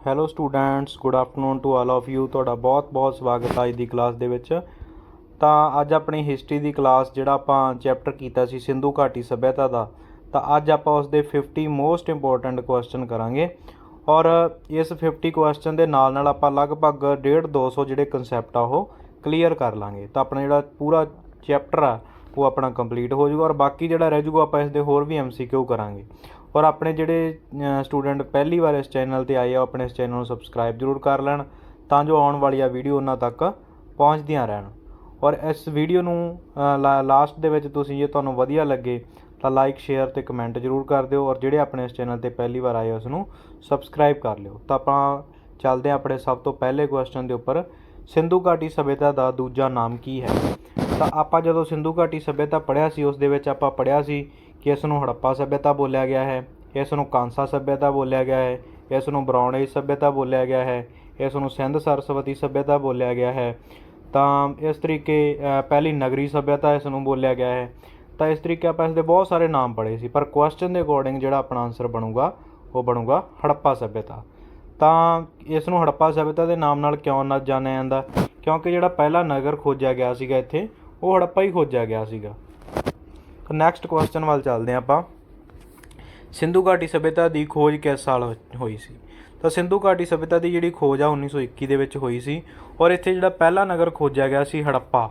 Hello students good afternoon to all of you ਤੁਹਾਡਾ ਬਹੁਤ-ਬਹੁਤ ਸਵਾਗਤ ਹੈ ਅੱਜ ਦੀ ਕਲਾਸ ਦੇ ਵਿੱਚ। ਤਾਂ ਅੱਜ ਆਪਣੀ ਹਿਸਟਰੀ ਦੀ ਕਲਾਸ ਜਿਹੜਾ ਆਪਾਂ ਚੈਪਟਰ ਕੀਤਾ ਸੀ ਸਿੰਧੂ ਘਾਟੀ ਸਭਿਅਤਾ ਦਾ, ਤਾਂ ਅੱਜ ਆਪਾਂ ਉਸ ਦੇ 50 ਮੋਸਟ ਇੰਪੋਰਟੈਂਟ ਕੁਐਸਚਨ ਕਰਾਂਗੇ। ਔਰ ਇਸ 50 ਕੁਐਸਚਨ ਦੇ ਨਾਲ ਨਾਲ ਆਪਾਂ ਲਗਭਗ 1.5 200 ਜਿਹੜੇ ਕਨਸੈਪਟ ਆ ਉਹ ਕਲੀਅਰ ਕਰ ਲਾਂਗੇ। ਤਾਂ ਆਪਣਾ ਜਿਹੜਾ ਪੂਰਾ ਚੈਪਟਰ ਆ, ਉਹ ਆਪਣਾ ਕੰਪਲੀਟ ਹੋ ਜਾਊਗਾ। ਔਰ ਬਾਕੀ ਜਿਹੜਾ ਰਹਿ ਜਾਊਗਾ, ਆਪਾਂ ਇਸ ਦੇ ਹੋਰ ਵੀ ਐਮਸੀਕਿਊ ਕਰਾਂਗੇ। ਔਰ ਆਪਣੇ ਜਿਹੜੇ ਸਟੂਡੈਂਟ ਪਹਿਲੀ ਵਾਰ ਇਸ ਚੈਨਲ ਤੇ ਆਏ ਆ, ਉਹ ਆਪਣੇ ਇਸ ਚੈਨਲ ਨੂੰ ਸਬਸਕ੍ਰਾਈਬ ਜ਼ਰੂਰ ਕਰ ਲੈਣ ਤਾਂ ਜੋ ਆਉਣ ਵਾਲੀਆਂ ਵੀਡੀਓ ਉਹਨਾਂ ਤੱਕ ਪਹੁੰਚਦੀਆਂ ਰਹਿਣ। ਔਰ ਇਸ ਵੀਡੀਓ ਨੂੰ ਲਾਸਟ ਦੇ ਵਿੱਚ ਤੁਸੀਂ ਜੇ ਤੁਹਾਨੂੰ ਵਧੀਆ ਲੱਗੇ ਤਾਂ ਲਾਈਕ ਸ਼ੇਅਰ ਤੇ ਕਮੈਂਟ ਜ਼ਰੂਰ ਕਰ ਦਿਓ ਔਰ ਜਿਹੜੇ ਆਪਣੇ ਇਸ ਚੈਨਲ ਤੇ ਪਹਿਲੀ ਵਾਰ ਆਏ ਉਸ ਨੂੰ ਸਬਸਕ੍ਰਾਈਬ ਕਰ ਲਿਓ। ਤਾਂ ਆਪਾਂ ਚੱਲਦੇ ਹਾਂ ਆਪਣੇ ਸਭ ਤੋਂ ਪਹਿਲੇ ਕੁਐਸਚਨ ਦੇ ਉੱਪਰ। ਸਿੰਧੂ ਘਾਟੀ ਸਭਿਅਤਾ ਦਾ ਦੂਜਾ ਨਾਮ ਕੀ ਹੈ? ਤਾਂ ਆਪਾਂ ਜਦੋਂ ਸਿੰਧੂ ਘਾਟੀ ਸੱਭਿਅਤਾ ਪੜ੍ਹਿਆ ਸੀ, ਉਸ ਦੇ ਵਿੱਚ ਆਪਾਂ ਪੜ੍ਹਿਆ ਸੀ ਕਿ ਇਸ ਨੂੰ ਹੜੱਪਾ ਸੱਭਿਅਤਾ ਬੋਲਿਆ ਗਿਆ ਹੈ, ਇਸ ਨੂੰ ਕਾਂਸਾ ਸੱਭਿਅਤਾ ਬੋਲਿਆ ਗਿਆ ਹੈ, ਇਸ ਨੂੰ ਬ੍ਰਾਊਨ ਏਜ ਸਭਿਅਤਾ ਬੋਲਿਆ ਗਿਆ ਹੈ, ਇਸ ਨੂੰ ਸਿੰਧ ਸਰਸਵਤੀ ਸੱਭਿਅਤਾ ਬੋਲਿਆ ਗਿਆ ਹੈ। ਤਾਂ ਇਸ ਤਰੀਕੇ ਪਹਿਲੀ ਨਗਰੀ ਸੱਭਿਅਤਾ ਇਸ ਨੂੰ ਬੋਲਿਆ ਗਿਆ ਹੈ। ਤਾਂ ਇਸ ਤਰੀਕੇ ਆਪਾਂ ਇਸ ਦੇ ਬਹੁਤ ਸਾਰੇ ਨਾਮ ਪੜ੍ਹੇ ਸੀ, ਪਰ ਕੁਐਸਚਨ ਦੇ ਅਕੋਰਡਿੰਗ ਜਿਹੜਾ ਆਪਣਾ ਆਨਸਰ ਬਣੂਗਾ, ਉਹ ਬਣੂਗਾ ਹੜੱਪਾ ਸੱਭਿਅਤਾ। ਤਾਂ ਇਸ ਨੂੰ ਹੜੱਪਾ ਸੱਭਿਅਤਾ ਦੇ ਨਾਮ ਨਾਲ ਕਿਉਂ ਨਾ ਜਾਣਿਆ ਜਾਂਦਾ? ਕਿਉਂਕਿ ਜਿਹੜਾ ਪਹਿਲਾ ਨਗਰ ਖੋਜਿਆ ਗਿਆ ਸੀਗਾ ਇੱਥੇ ਉਹ ਹੜੱਪਾ ਹੀ ਖੋਜਿਆ ਗਿਆ ਸੀਗਾ। ਤਾਂ ਨੈਕਸਟ ਕੁਐਸਚਨ ਵੱਲ ਚੱਲਦੇ ਹਾਂ ਆਪਾਂ। ਸਿੰਧੂ ਘਾਟੀ ਸਭਿਅਤਾ ਦੀ ਖੋਜ ਕਿਸ ਸਾਲ ਹੋ- ਹੋਈ ਸੀ? ਤਾਂ ਸਿੰਧੂ ਘਾਟੀ ਸਭਿਅਤਾ ਦੀ ਜਿਹੜੀ ਖੋਜ ਆ 1921 ਦੇ ਵਿੱਚ ਹੋਈ ਸੀ ਔਰ ਇੱਥੇ ਜਿਹੜਾ ਪਹਿਲਾ ਨਗਰ ਖੋਜਿਆ ਗਿਆ ਸੀ ਹੜੱਪਾ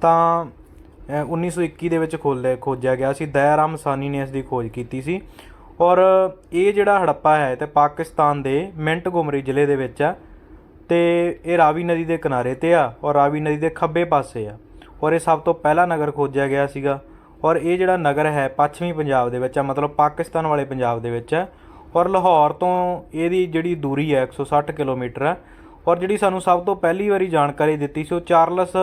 ਤਾਂ ਅ, 1921 ਦੇ ਵਿੱਚ ਖੋਲੇ ਖੋਜਿਆ ਗਿਆ ਸੀ। ਦਇਆਰਾਮ ਸਾਨੀ ਨੇ ਇਸ ਦੀ ਖੋਜ ਕੀਤੀ ਸੀ ਔਰ ਇਹ ਜਿਹੜਾ ਹੜੱਪਾ ਹੈ ਤੇ ਪਾਕਿਸਤਾਨ ਦੇ ਮਿੰਟਗੁਮਰੀ ਜ਼ਿਲ੍ਹੇ ਦੇ ਵਿੱਚ ਆ ਤੇ ਇਹ ਰਾਵੀ ਨਦੀ ਦੇ ਕਿਨਾਰੇ ਤੇ ਆ ਔਰ ਰਾਵੀ ਨਦੀ ਦੇ ਖੱਬੇ ਪਾਸੇ ਆ। ਔਰ ਇਹ ਸਭ ਤੋਂ ਪਹਿਲਾ ਨਗਰ ਖੋਜਿਆ ਗਿਆ ਸੀਗਾ। ਔਰ ਇਹ ਜਿਹੜਾ ਨਗਰ ਹੈ ਪੱਛਮੀ ਪੰਜਾਬ ਦੇ ਵਿੱਚ ਆ ਮਤਲਬ ਪਾਕਿਸਤਾਨ ਵਾਲੇ ਪੰਜਾਬ ਦੇ ਵਿੱਚ ਹੈ। ਔਰ ਲਾਹੌਰ ਤੋਂ ਇਹਦੀ ਜਿਹੜੀ ਦੂਰੀ ਹੈ 160 ਕਿਲੋਮੀਟਰ ਹੈ। ਔਰ ਜਿਹੜੀ ਸਾਨੂੰ ਸਭ ਤੋਂ ਪਹਿਲੀ ਵਾਰੀ ਜਾਣਕਾਰੀ ਦਿੱਤੀ ਸੀ, ਉਹ ਚਾਰਲਸ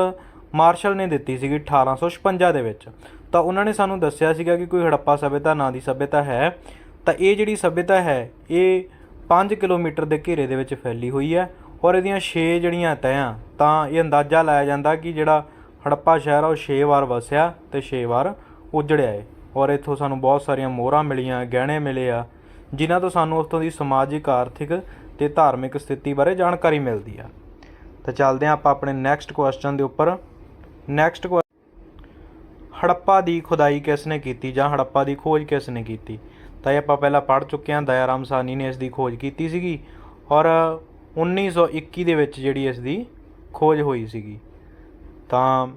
ਮਾਰਸ਼ਲ ਨੇ ਦਿੱਤੀ ਸੀਗੀ 1856 ਦੇ ਵਿੱਚ। ਤਾਂ ਉਹਨਾਂ ਨੇ ਸਾਨੂੰ ਦੱਸਿਆ ਸੀਗਾ ਕਿ ਕੋਈ ਹੜੱਪਾ ਸਭਿਅਤਾ, ਨਾਂ ਦੀ ਸਭਿਅਤਾ ਹੈ। ਤਾਂ ਇਹ ਜਿਹੜੀ ਸਭਿਅਤਾ ਹੈ, ਇਹ 5 ਕਿਲੋਮੀਟਰ ਦੇ ਘੇਰੇ ਦੇ ਵਿੱਚ ਫੈਲੀ ਹੋਈ ਹੈ। ਔਰ ਇਹਦੀਆਂ 6 ਜਿਹੜੀਆਂ ਤਹਿਆਂ, ਤਾਂ ਇਹ ਅੰਦਾਜ਼ਾ ਲਾਇਆ ਜਾਂਦਾ ਕਿ ਜਿਹੜਾ ਹੜੱਪਾ ਸ਼ਹਿਰ ਆ, ਉਹ 6 ਵਾਰ ਵਸਿਆ ਤੇ 6 ਵਾਰ ਉਜੜਿਆ ਏ। ਔਰ ਇੱਥੋਂ ਸਾਨੂੰ ਬਹੁਤ ਸਾਰੀਆਂ ਮੋਹਰਾਂ ਮਿਲੀਆਂ, ਗਹਿਣੇ ਮਿਲੇ ਆ, ਜਿਨ੍ਹਾਂ ਤੋਂ ਸਾਨੂੰ ਉੱਥੋਂ ਦੀ ਸਮਾਜਿਕ, ਆਰਥਿਕ ਤੇ ਧਾਰਮਿਕ ਸਥਿਤੀ ਬਾਰੇ ਜਾਣਕਾਰੀ ਮਿਲਦੀ ਆ। ਤਾਂ ਚੱਲਦੇ ਹਾਂ ਆਪਾਂ ਆਪਣੇ ਨੈਕਸਟ ਕੁਐਸਚਨ ਦੇ ਉੱਪਰ। ਨੈਕਸਟ ਹੜੱਪਾ ਦੀ ਖੁਦਾਈ ਕਿਸ ਨੇ ਕੀਤੀ ਜਾਂ ਹੜੱਪਾ ਦੀ ਖੋਜ ਕਿਸ ਨੇ ਕੀਤੀ? ਤਾਂ ਇਹ ਆਪਾਂ ਪਹਿਲਾਂ ਪੜ੍ਹ ਚੁੱਕੇ ਹਾਂ, ਦਇਆਰਾਮ ਸਾਨੀ ਨੇ ਇਸ ਦੀ ਖੋਜ ਕੀਤੀ ਸੀਗੀ। ਔਰ 1921 ਦੇ ਵਿੱਚ ਜਿਹੜੀ ਇਸ ਦੀ ਖੋਜ ਹੋਈ ਸੀਗੀ। ਤਾਂ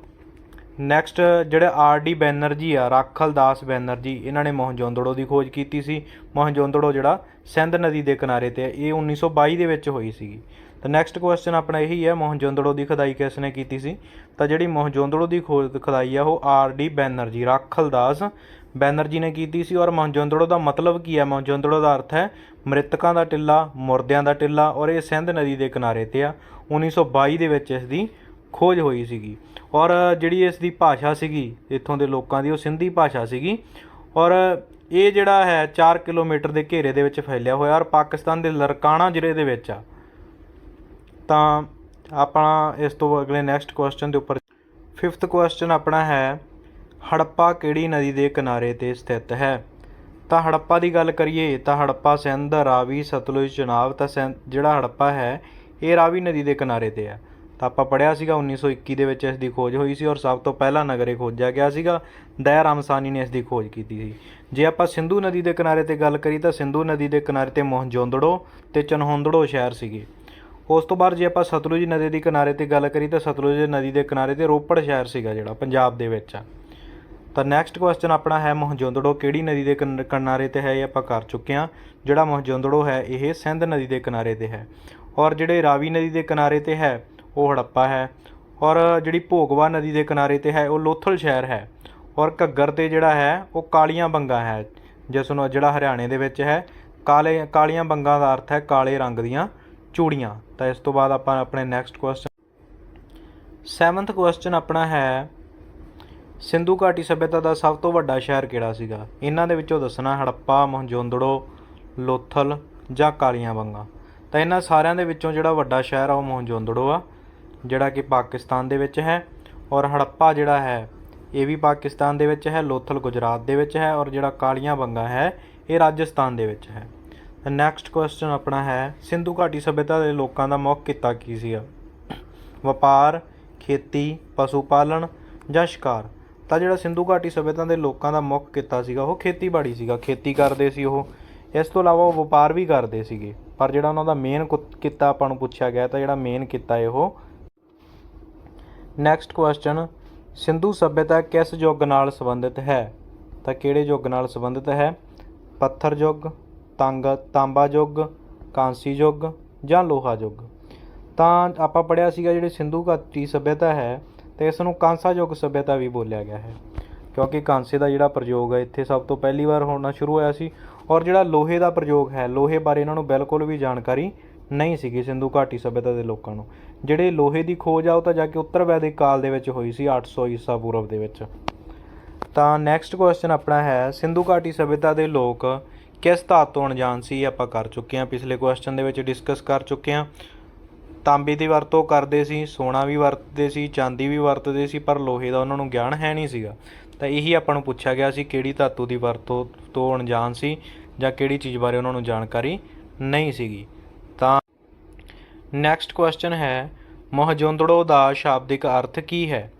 ਨੈਕਸਟ ਜਿਹੜੇ ਆਰ ਡੀ ਬੈਨਰਜੀ ਆ, ਰਾਖਲ ਦਾਸ ਬੈਨਰਜੀ, ਇਹਨਾਂ ਨੇ ਮੋਹਨਜੋਂਦੜੋ ਦੀ ਖੋਜ ਕੀਤੀ ਸੀ। ਮੋਹਨਜੋਂਦੜੋ ਜਿਹੜਾ ਸਿੰਧ ਨਦੀ ਦੇ ਕਿਨਾਰੇ ਤੇ ਹੈ ਇਹ 1922 ਦੇ ਵਿੱਚ ਹੋਈ ਸੀਗੀ। ਤਾਂ ਨੈਕਸਟ ਕੁਐਸਚਨ ਆਪਣਾ ਇਹੀ ਹੈ, ਮੋਹਨਜੋਂਦੜੋ ਦੀ ਖੁਦਾਈ ਕਿਸ ਨੇ ਕੀਤੀ ਸੀ? ਤਾਂ ਜਿਹੜੀ ਮੋਹਨਜੋਂਦੜੋ ਦੀ ਖੋਜ, ਖੁਦਾਈ ਆ, ਉਹ ਆਰ ਡੀ ਬੈਨਰਜੀ, ਰਾਖਲ ਦਾਸ ਬੈਨਰਜੀ ਨੇ ਕੀਤੀ ਸੀ। ਔਰ ਮੋਹਨਜੋਂਦੜੋ ਦਾ ਮਤਲਬ ਕੀ ਹੈ ਮੋਹਨਜੋਦੜੋ ਦਾ ਅਰਥ ਹੈ ਮ੍ਰਿਤਕਾਂ ਦਾ ਟਿੱਲਾ, ਮੁਰਦਿਆਂ ਦਾ ਟਿੱਲਾ, ਔਰ ਇਹ ਸਿੰਧ ਨਦੀ ਦੇ ਕਿਨਾਰੇ ਤੇ ਆ। 1922 ਦੇ ਵਿੱਚ ਇਸ ਦੀ ਖੋਜ ਹੋਈ ਸੀਗੀ। ਔਰ ਜਿਹੜੀ ਇਸ ਦੀ ਭਾਸ਼ਾ ਸੀਗੀ, ਇੱਥੋਂ ਦੇ ਲੋਕਾਂ ਦੀ, ਉਹ ਸਿੰਧੀ ਭਾਸ਼ਾ ਸੀਗੀ। ਔਰ ਇਹ ਜਿਹੜਾ ਹੈ 4 ਕਿਲੋਮੀਟਰ ਦੇ ਘੇਰੇ ਦੇ ਵਿੱਚ ਫੈਲਿਆ ਹੋਇਆ ਔਰ ਪਾਕਿਸਤਾਨ ਦੇ ਲਰਕਾਣਾ ਜ਼ਿਲ੍ਹੇ ਦੇ ਵਿੱਚ ਆ। ਤਾਂ ਆਪਣਾ ਇਸ ਤੋਂ ਅਗਲੇ ਨੈਕਸਟ ਕੁਐਸਚਨ ਦੇ ਉੱਪਰ ਫਿਫਥ ਕੁਐਸਚਨ ਆਪਣਾ ਹੈ, ਹੜੱਪਾ ਕਿਹੜੀ ਨਦੀ ਦੇ ਕਿਨਾਰੇ ਤੇ ਸਥਿਤ ਹੈ? ਤਾਂ ਹੜੱਪਾ ਦੀ ਗੱਲ ਕਰੀਏ, ਤਾਂ ਹੜੱਪਾ ਸਿੰਧ, ਰਾਵੀ, ਸਤਲੁਜ ਚਨਾਬ ਤਾਂ ਸਿੰਧ ਜਿਹੜਾ ਹੜੱਪਾ ਹੈ, ਇਹ ਰਾਵੀ ਨਦੀ ਦੇ ਕਿਨਾਰੇ ਤੇ ਹੈ। ਤਾਂ ਆਪਾਂ ਪੜਿਆ ਸੀਗਾ 1921 ਦੇ ਵਿੱਚ ਇਸ ਦੀ ਖੋਜ ਹੋਈ ਸੀ ਔਰ ਸਭ ਤੋਂ ਪਹਿਲਾ ਨਗਰ ਇਹ ਖੋਜਿਆ ਗਿਆ ਸੀਗਾ, ਦਇਆ ਰਾਮਸਾਨੀ ਨੇ ਇਸ ਦੀ ਖੋਜ ਕੀਤੀ ਸੀ। ਜੇ ਆਪਾਂ ਸਿੰਧੂ ਨਦੀ ਦੇ ਕਿਨਾਰੇ ਤੇ ਗੱਲ ਕਰੀ ਤਾਂ ਸਿੰਧੂ ਨਦੀ ਦੇ ਕਿਨਾਰੇ ਤੇ ਮੋਹਨਜੋਦੜੋ ਤੇ ਚਨਹੋਂਦੜੋ ਸ਼ਹਿਰ ਸੀਗੇ। ਉਸ ਤੋਂ ਬਾਅਦ ਜੇ ਆਪਾਂ ਸਤਲੁਜ ਨਦੀ ਦੇ ਕਿਨਾਰੇ ਤੇ ਗੱਲ ਕਰੀ ਤਾਂ ਸਤਲੁਜ ਨਦੀ ਦੇ ਕਿਨਾਰੇ ਤੇ ਰੋਪੜ ਸ਼ਹਿਰ ਸੀਗਾ ਜਿਹੜਾ, ਪੰਜਾਬ ਦੇ ਵਿੱਚ। ਆ ਤਾਂ ਨੈਕਸਟ ਕੁਐਸਚਨ ਆਪਣਾ ਹੈ ਮੋਹਨਜੋਦੜੋ ਕਿਹੜੀ ਨਦੀ ਦੇ ਕਿਨ- ਕਿਨਾਰੇ ਤੇ ਹੈ ਇਹ ਆਪਾਂ ਕਰ ਚੁੱਕੇ ਹਾਂ। ਜਿਹੜਾ ਮੋਹਨਜੋਦੜੋ ਹੈ ਇਹ ਸਿੰਧ ਨਦੀ ਦੇ ਕਿਨਾਰੇ ਤੇ ਹੈ। ਔਰ ਜਿਹੜੇ ਰਾਵੀ ਨਦੀ ਦੇ ਕਿਨਾਰੇ ਤੇ ਹੈ ਉਹ ਹੜੱਪਾ ਹੈ ਔਰ ਜਿਹੜੀ ਭੋਗਵਾ ਨਦੀ ਦੇ ਕਿਨਾਰੇ ਤੇ ਹੈ, ਉਹ ਲੋਥਲ ਸ਼ਹਿਰ ਹੈ ਔਰ ਘੱਗਰ ਤੇ ਜਿਹੜਾ ਹੈ, ਉਹ ਕਾਲੀਆਂ ਬੰਗਾ ਹੈ ਜਿਸ ਨੂੰ ਜਿਹੜਾ ਹਰਿਆਣੇ ਦੇ ਵਿੱਚ ਹੈ, ਕਾਲੇ, ਕਾਲੀਆਂ ਬੰਗਾ ਦਾ ਅਰਥ ਹੈ ਕਾਲੇ ਰੰਗ ਦੀਆਂ ਚੂੜੀਆਂ। ਤਾਂ ਇਸ ਤੋਂ ਬਾਅਦ ਆਪਾਂ ਆਪਣੇ ਨੈਕਸਟ ਕੁਐਸਚਨ ਸੈਵਨਥ ਕੁਐਸਚਨ ਆਪਣਾ ਹੈ, ਸਿੰਧੂ ਘਾਟੀ ਸਭਿਅਤਾ ਦਾ ਸਭ ਤੋਂ ਵੱਡਾ ਸ਼ਹਿਰ ਕਿਹੜਾ ਸੀਗਾ? ਇਹਨਾਂ ਦੇ ਵਿੱਚੋਂ ਦੱਸਣਾ ਹੜੱਪਾ, ਮੋਹਨਜੋਦੜੋ, ਲੋਥਲ ਜਾਂ ਕਾਲੀਆਂ ਬੰਗਾ। ਤਾਂ ਇਹਨਾਂ ਸਾਰਿਆਂ ਦੇ ਵਿੱਚੋਂ ਜਿਹੜਾ ਵੱਡਾ ਸ਼ਹਿਰ ਆ, ਉਹ ਮੋਹਨਜੋਂਦੜੋ ਆ। ਜਿਹੜਾ ਕਿ ਪਾਕਿਸਤਾਨ ਦੇ ਵਿੱਚ ਹੈ ਔਰ ਹੜੱਪਾ ਜਿਹੜਾ ਹੈ, ਇਹ ਵੀ ਪਾਕਿਸਤਾਨ ਦੇ ਵਿੱਚ ਹੈ, ਲੋਥਲ ਗੁਜਰਾਤ ਦੇ ਵਿੱਚ ਹੈ ਔਰ ਜਿਹੜਾ ਕਾਲੀਆਂ ਬੰਗਾ ਹੈ, ਇਹ ਰਾਜਸਥਾਨ ਦੇ ਵਿੱਚ ਹੈ। ਨੈਕਸਟ ਕੁਐਸਚਨ ਆਪਣਾ ਹੈ, ਸਿੰਧੂ ਘਾਟੀ ਸਭਿਅਤਾ ਦੇ ਲੋਕਾਂ ਦਾ ਮੁੱਖ ਕਿੱਤਾ ਕੀ ਸੀਗਾ ਵਪਾਰ, ਖੇਤੀ ਪਸ਼ੂ ਪਾਲਣ ਜਾਂ ਸ਼ਿਕਾਰ? ਤਾਂ ਜਿਹੜਾ ਸਿੰਧੂ ਘਾਟੀ ਸਭਿਅਤਾ ਦੇ ਲੋਕਾਂ ਦਾ ਮੁੱਖ ਕਿੱਤਾ ਸੀਗਾ, ਉਹ ਖੇਤੀਬਾੜੀ ਸੀਗਾ। ਖੇਤੀ ਕਰਦੇ ਸੀ ਉਹ। ਇਸ ਤੋਂ ਇਲਾਵਾ ਉਹ ਵਪਾਰ ਵੀ ਕਰਦੇ ਸੀਗੇ। ਪਰ ਜਿਹੜਾ ਉਹਨਾਂ ਦਾ ਮੇਨ ਕਿੱਤਾ ਆਪਾਂ ਨੂੰ ਪੁੱਛਿਆ ਗਿਆ, ਤਾਂ ਜਿਹੜਾ ਮੇਨ ਕਿੱਤਾ ਹੈ ਉਹ ਨੈਕਸਟ ਕੁਐਸਚਨ ਸਿੰਧੂ ਸਭਿਅਤਾ ਕਿਸ ਯੁੱਗ ਨਾਲ ਸੰਬੰਧਿਤ ਹੈ? ਤਾਂ ਕਿਹੜੇ ਯੁੱਗ ਨਾਲ ਸੰਬੰਧਿਤ ਹੈ? ਪੱਥਰ ਯੁੱਗ, ਤੰਗ, ਤਾਂਬਾ ਯੁੱਗ, ਕਾਂਸੀ ਯੁੱਗ ਜਾਂ ਲੋਹਾ ਯੁੱਗ? ਤਾਂ ਆਪਾਂ ਪੜਿਆ ਸੀਗਾ ਜਿਹੜੀ ਸਿੰਧੂ ਘਾਟੀ ਸਭਿਅਤਾ ਹੈ ਤੇ ਇਸ ਨੂੰ ਕਾਂਸਾ ਯੁੱਗ ਸਭਿਅਤਾ ਵੀ ਬੋਲਿਆ ਗਿਆ ਹੈ। ਕਿਉਂਕਿ ਕਾਂਸੇ ਦਾ ਜਿਹੜਾ ਪ੍ਰਯੋਗ ਹੈ, ਇੱਥੇ ਸਭ ਤੋਂ ਪਹਿਲੀ ਵਾਰ ਹੋਣਾ ਸ਼ੁਰੂ ਹੋਇਆ ਸੀ ਔਰ ਜਿਹੜਾ ਲੋਹੇ ਦਾ ਪ੍ਰਯੋਗ ਹੈ, ਲੋਹੇ ਬਾਰੇ ਇਹਨਾਂ ਨੂੰ ਬਿਲਕੁਲ ਵੀ ਜਾਣਕਾਰੀ ਨਹੀਂ ਸੀਗੀ ਸਿੰਧੂ ਘਾਟੀ ਸਭਿਅਤਾ ਦੇ ਲੋਕਾਂ ਨੂੰ। ਜਿਹੜੇ ਲੋਹੇ ਦੀ ਖੋਜ ਆ, ਉਹ ਤਾਂ ਜਾ ਕੇ ਉੱਤਰ ਵੈਦਿਕ ਕਾਲ ਦੇ ਵਿੱਚ ਹੋਈ ਸੀ 800 ਈਸਾ ਪੂਰਵ ਦੇ ਵਿੱਚ। ਤਾਂ ਨੈਕਸਟ ਕੁਐਸਚਨ ਆਪਣਾ ਹੈ, ਸਿੰਧੂ ਘਾਟੀ ਸਭਿਅਤਾ ਦੇ ਲੋਕ ਕਿਸ ਧਾਤ ਤੋਂ ਅਣਜਾਣ ਸੀ ਇਹ ਆਪਾਂ ਕਰ ਚੁੱਕੇ ਹਾਂ। ਪਿਛਲੇ ਕੁਐਸਚਨ ਦੇ ਵਿੱਚ ਡਿਸਕਸ ਕਰ ਚੁੱਕੇ ਹਾਂ। ਤਾਂਬੇ ਦੀ ਵਰਤੋਂ ਕਰਦੇ ਸੀ, ਸੋਨਾ ਵੀ ਵਰਤਦੇ ਸੀ, ਚਾਂਦੀ ਵੀ ਵਰਤਦੇ ਸੀ, ਪਰ ਲੋਹੇ ਦਾ ਉਹਨਾਂ ਨੂੰ ਗਿਆਨ ਹੈ ਨਹੀਂ ਸੀਗਾ। ਤਾਂ ਇਹੀ ਆਪਾਂ ਨੂੰ ਪੁੱਛਿਆ ਗਿਆ ਸੀ, ਕਿਹੜੀ ਧਾਤੂ ਦੀ ਵਰਤੋਂ ਤੋਂ ਅਣਜਾਣ ਸੀ ਜਾਂ ਕਿਹੜੀ ਚੀਜ਼ ਬਾਰੇ ਉਹਨਾਂ ਨੂੰ ਜਾਣਕਾਰੀ ਨਹੀਂ ਸੀਗੀ। ਨੈਕਸਟ ਕੁਐਸਚਨ ਹੈ, ਮੋਹਜੋਦੜੋ ਦਾ ਸ਼ਾਬਦਿਕ ਅਰਥ ਕੀ ਹੈ?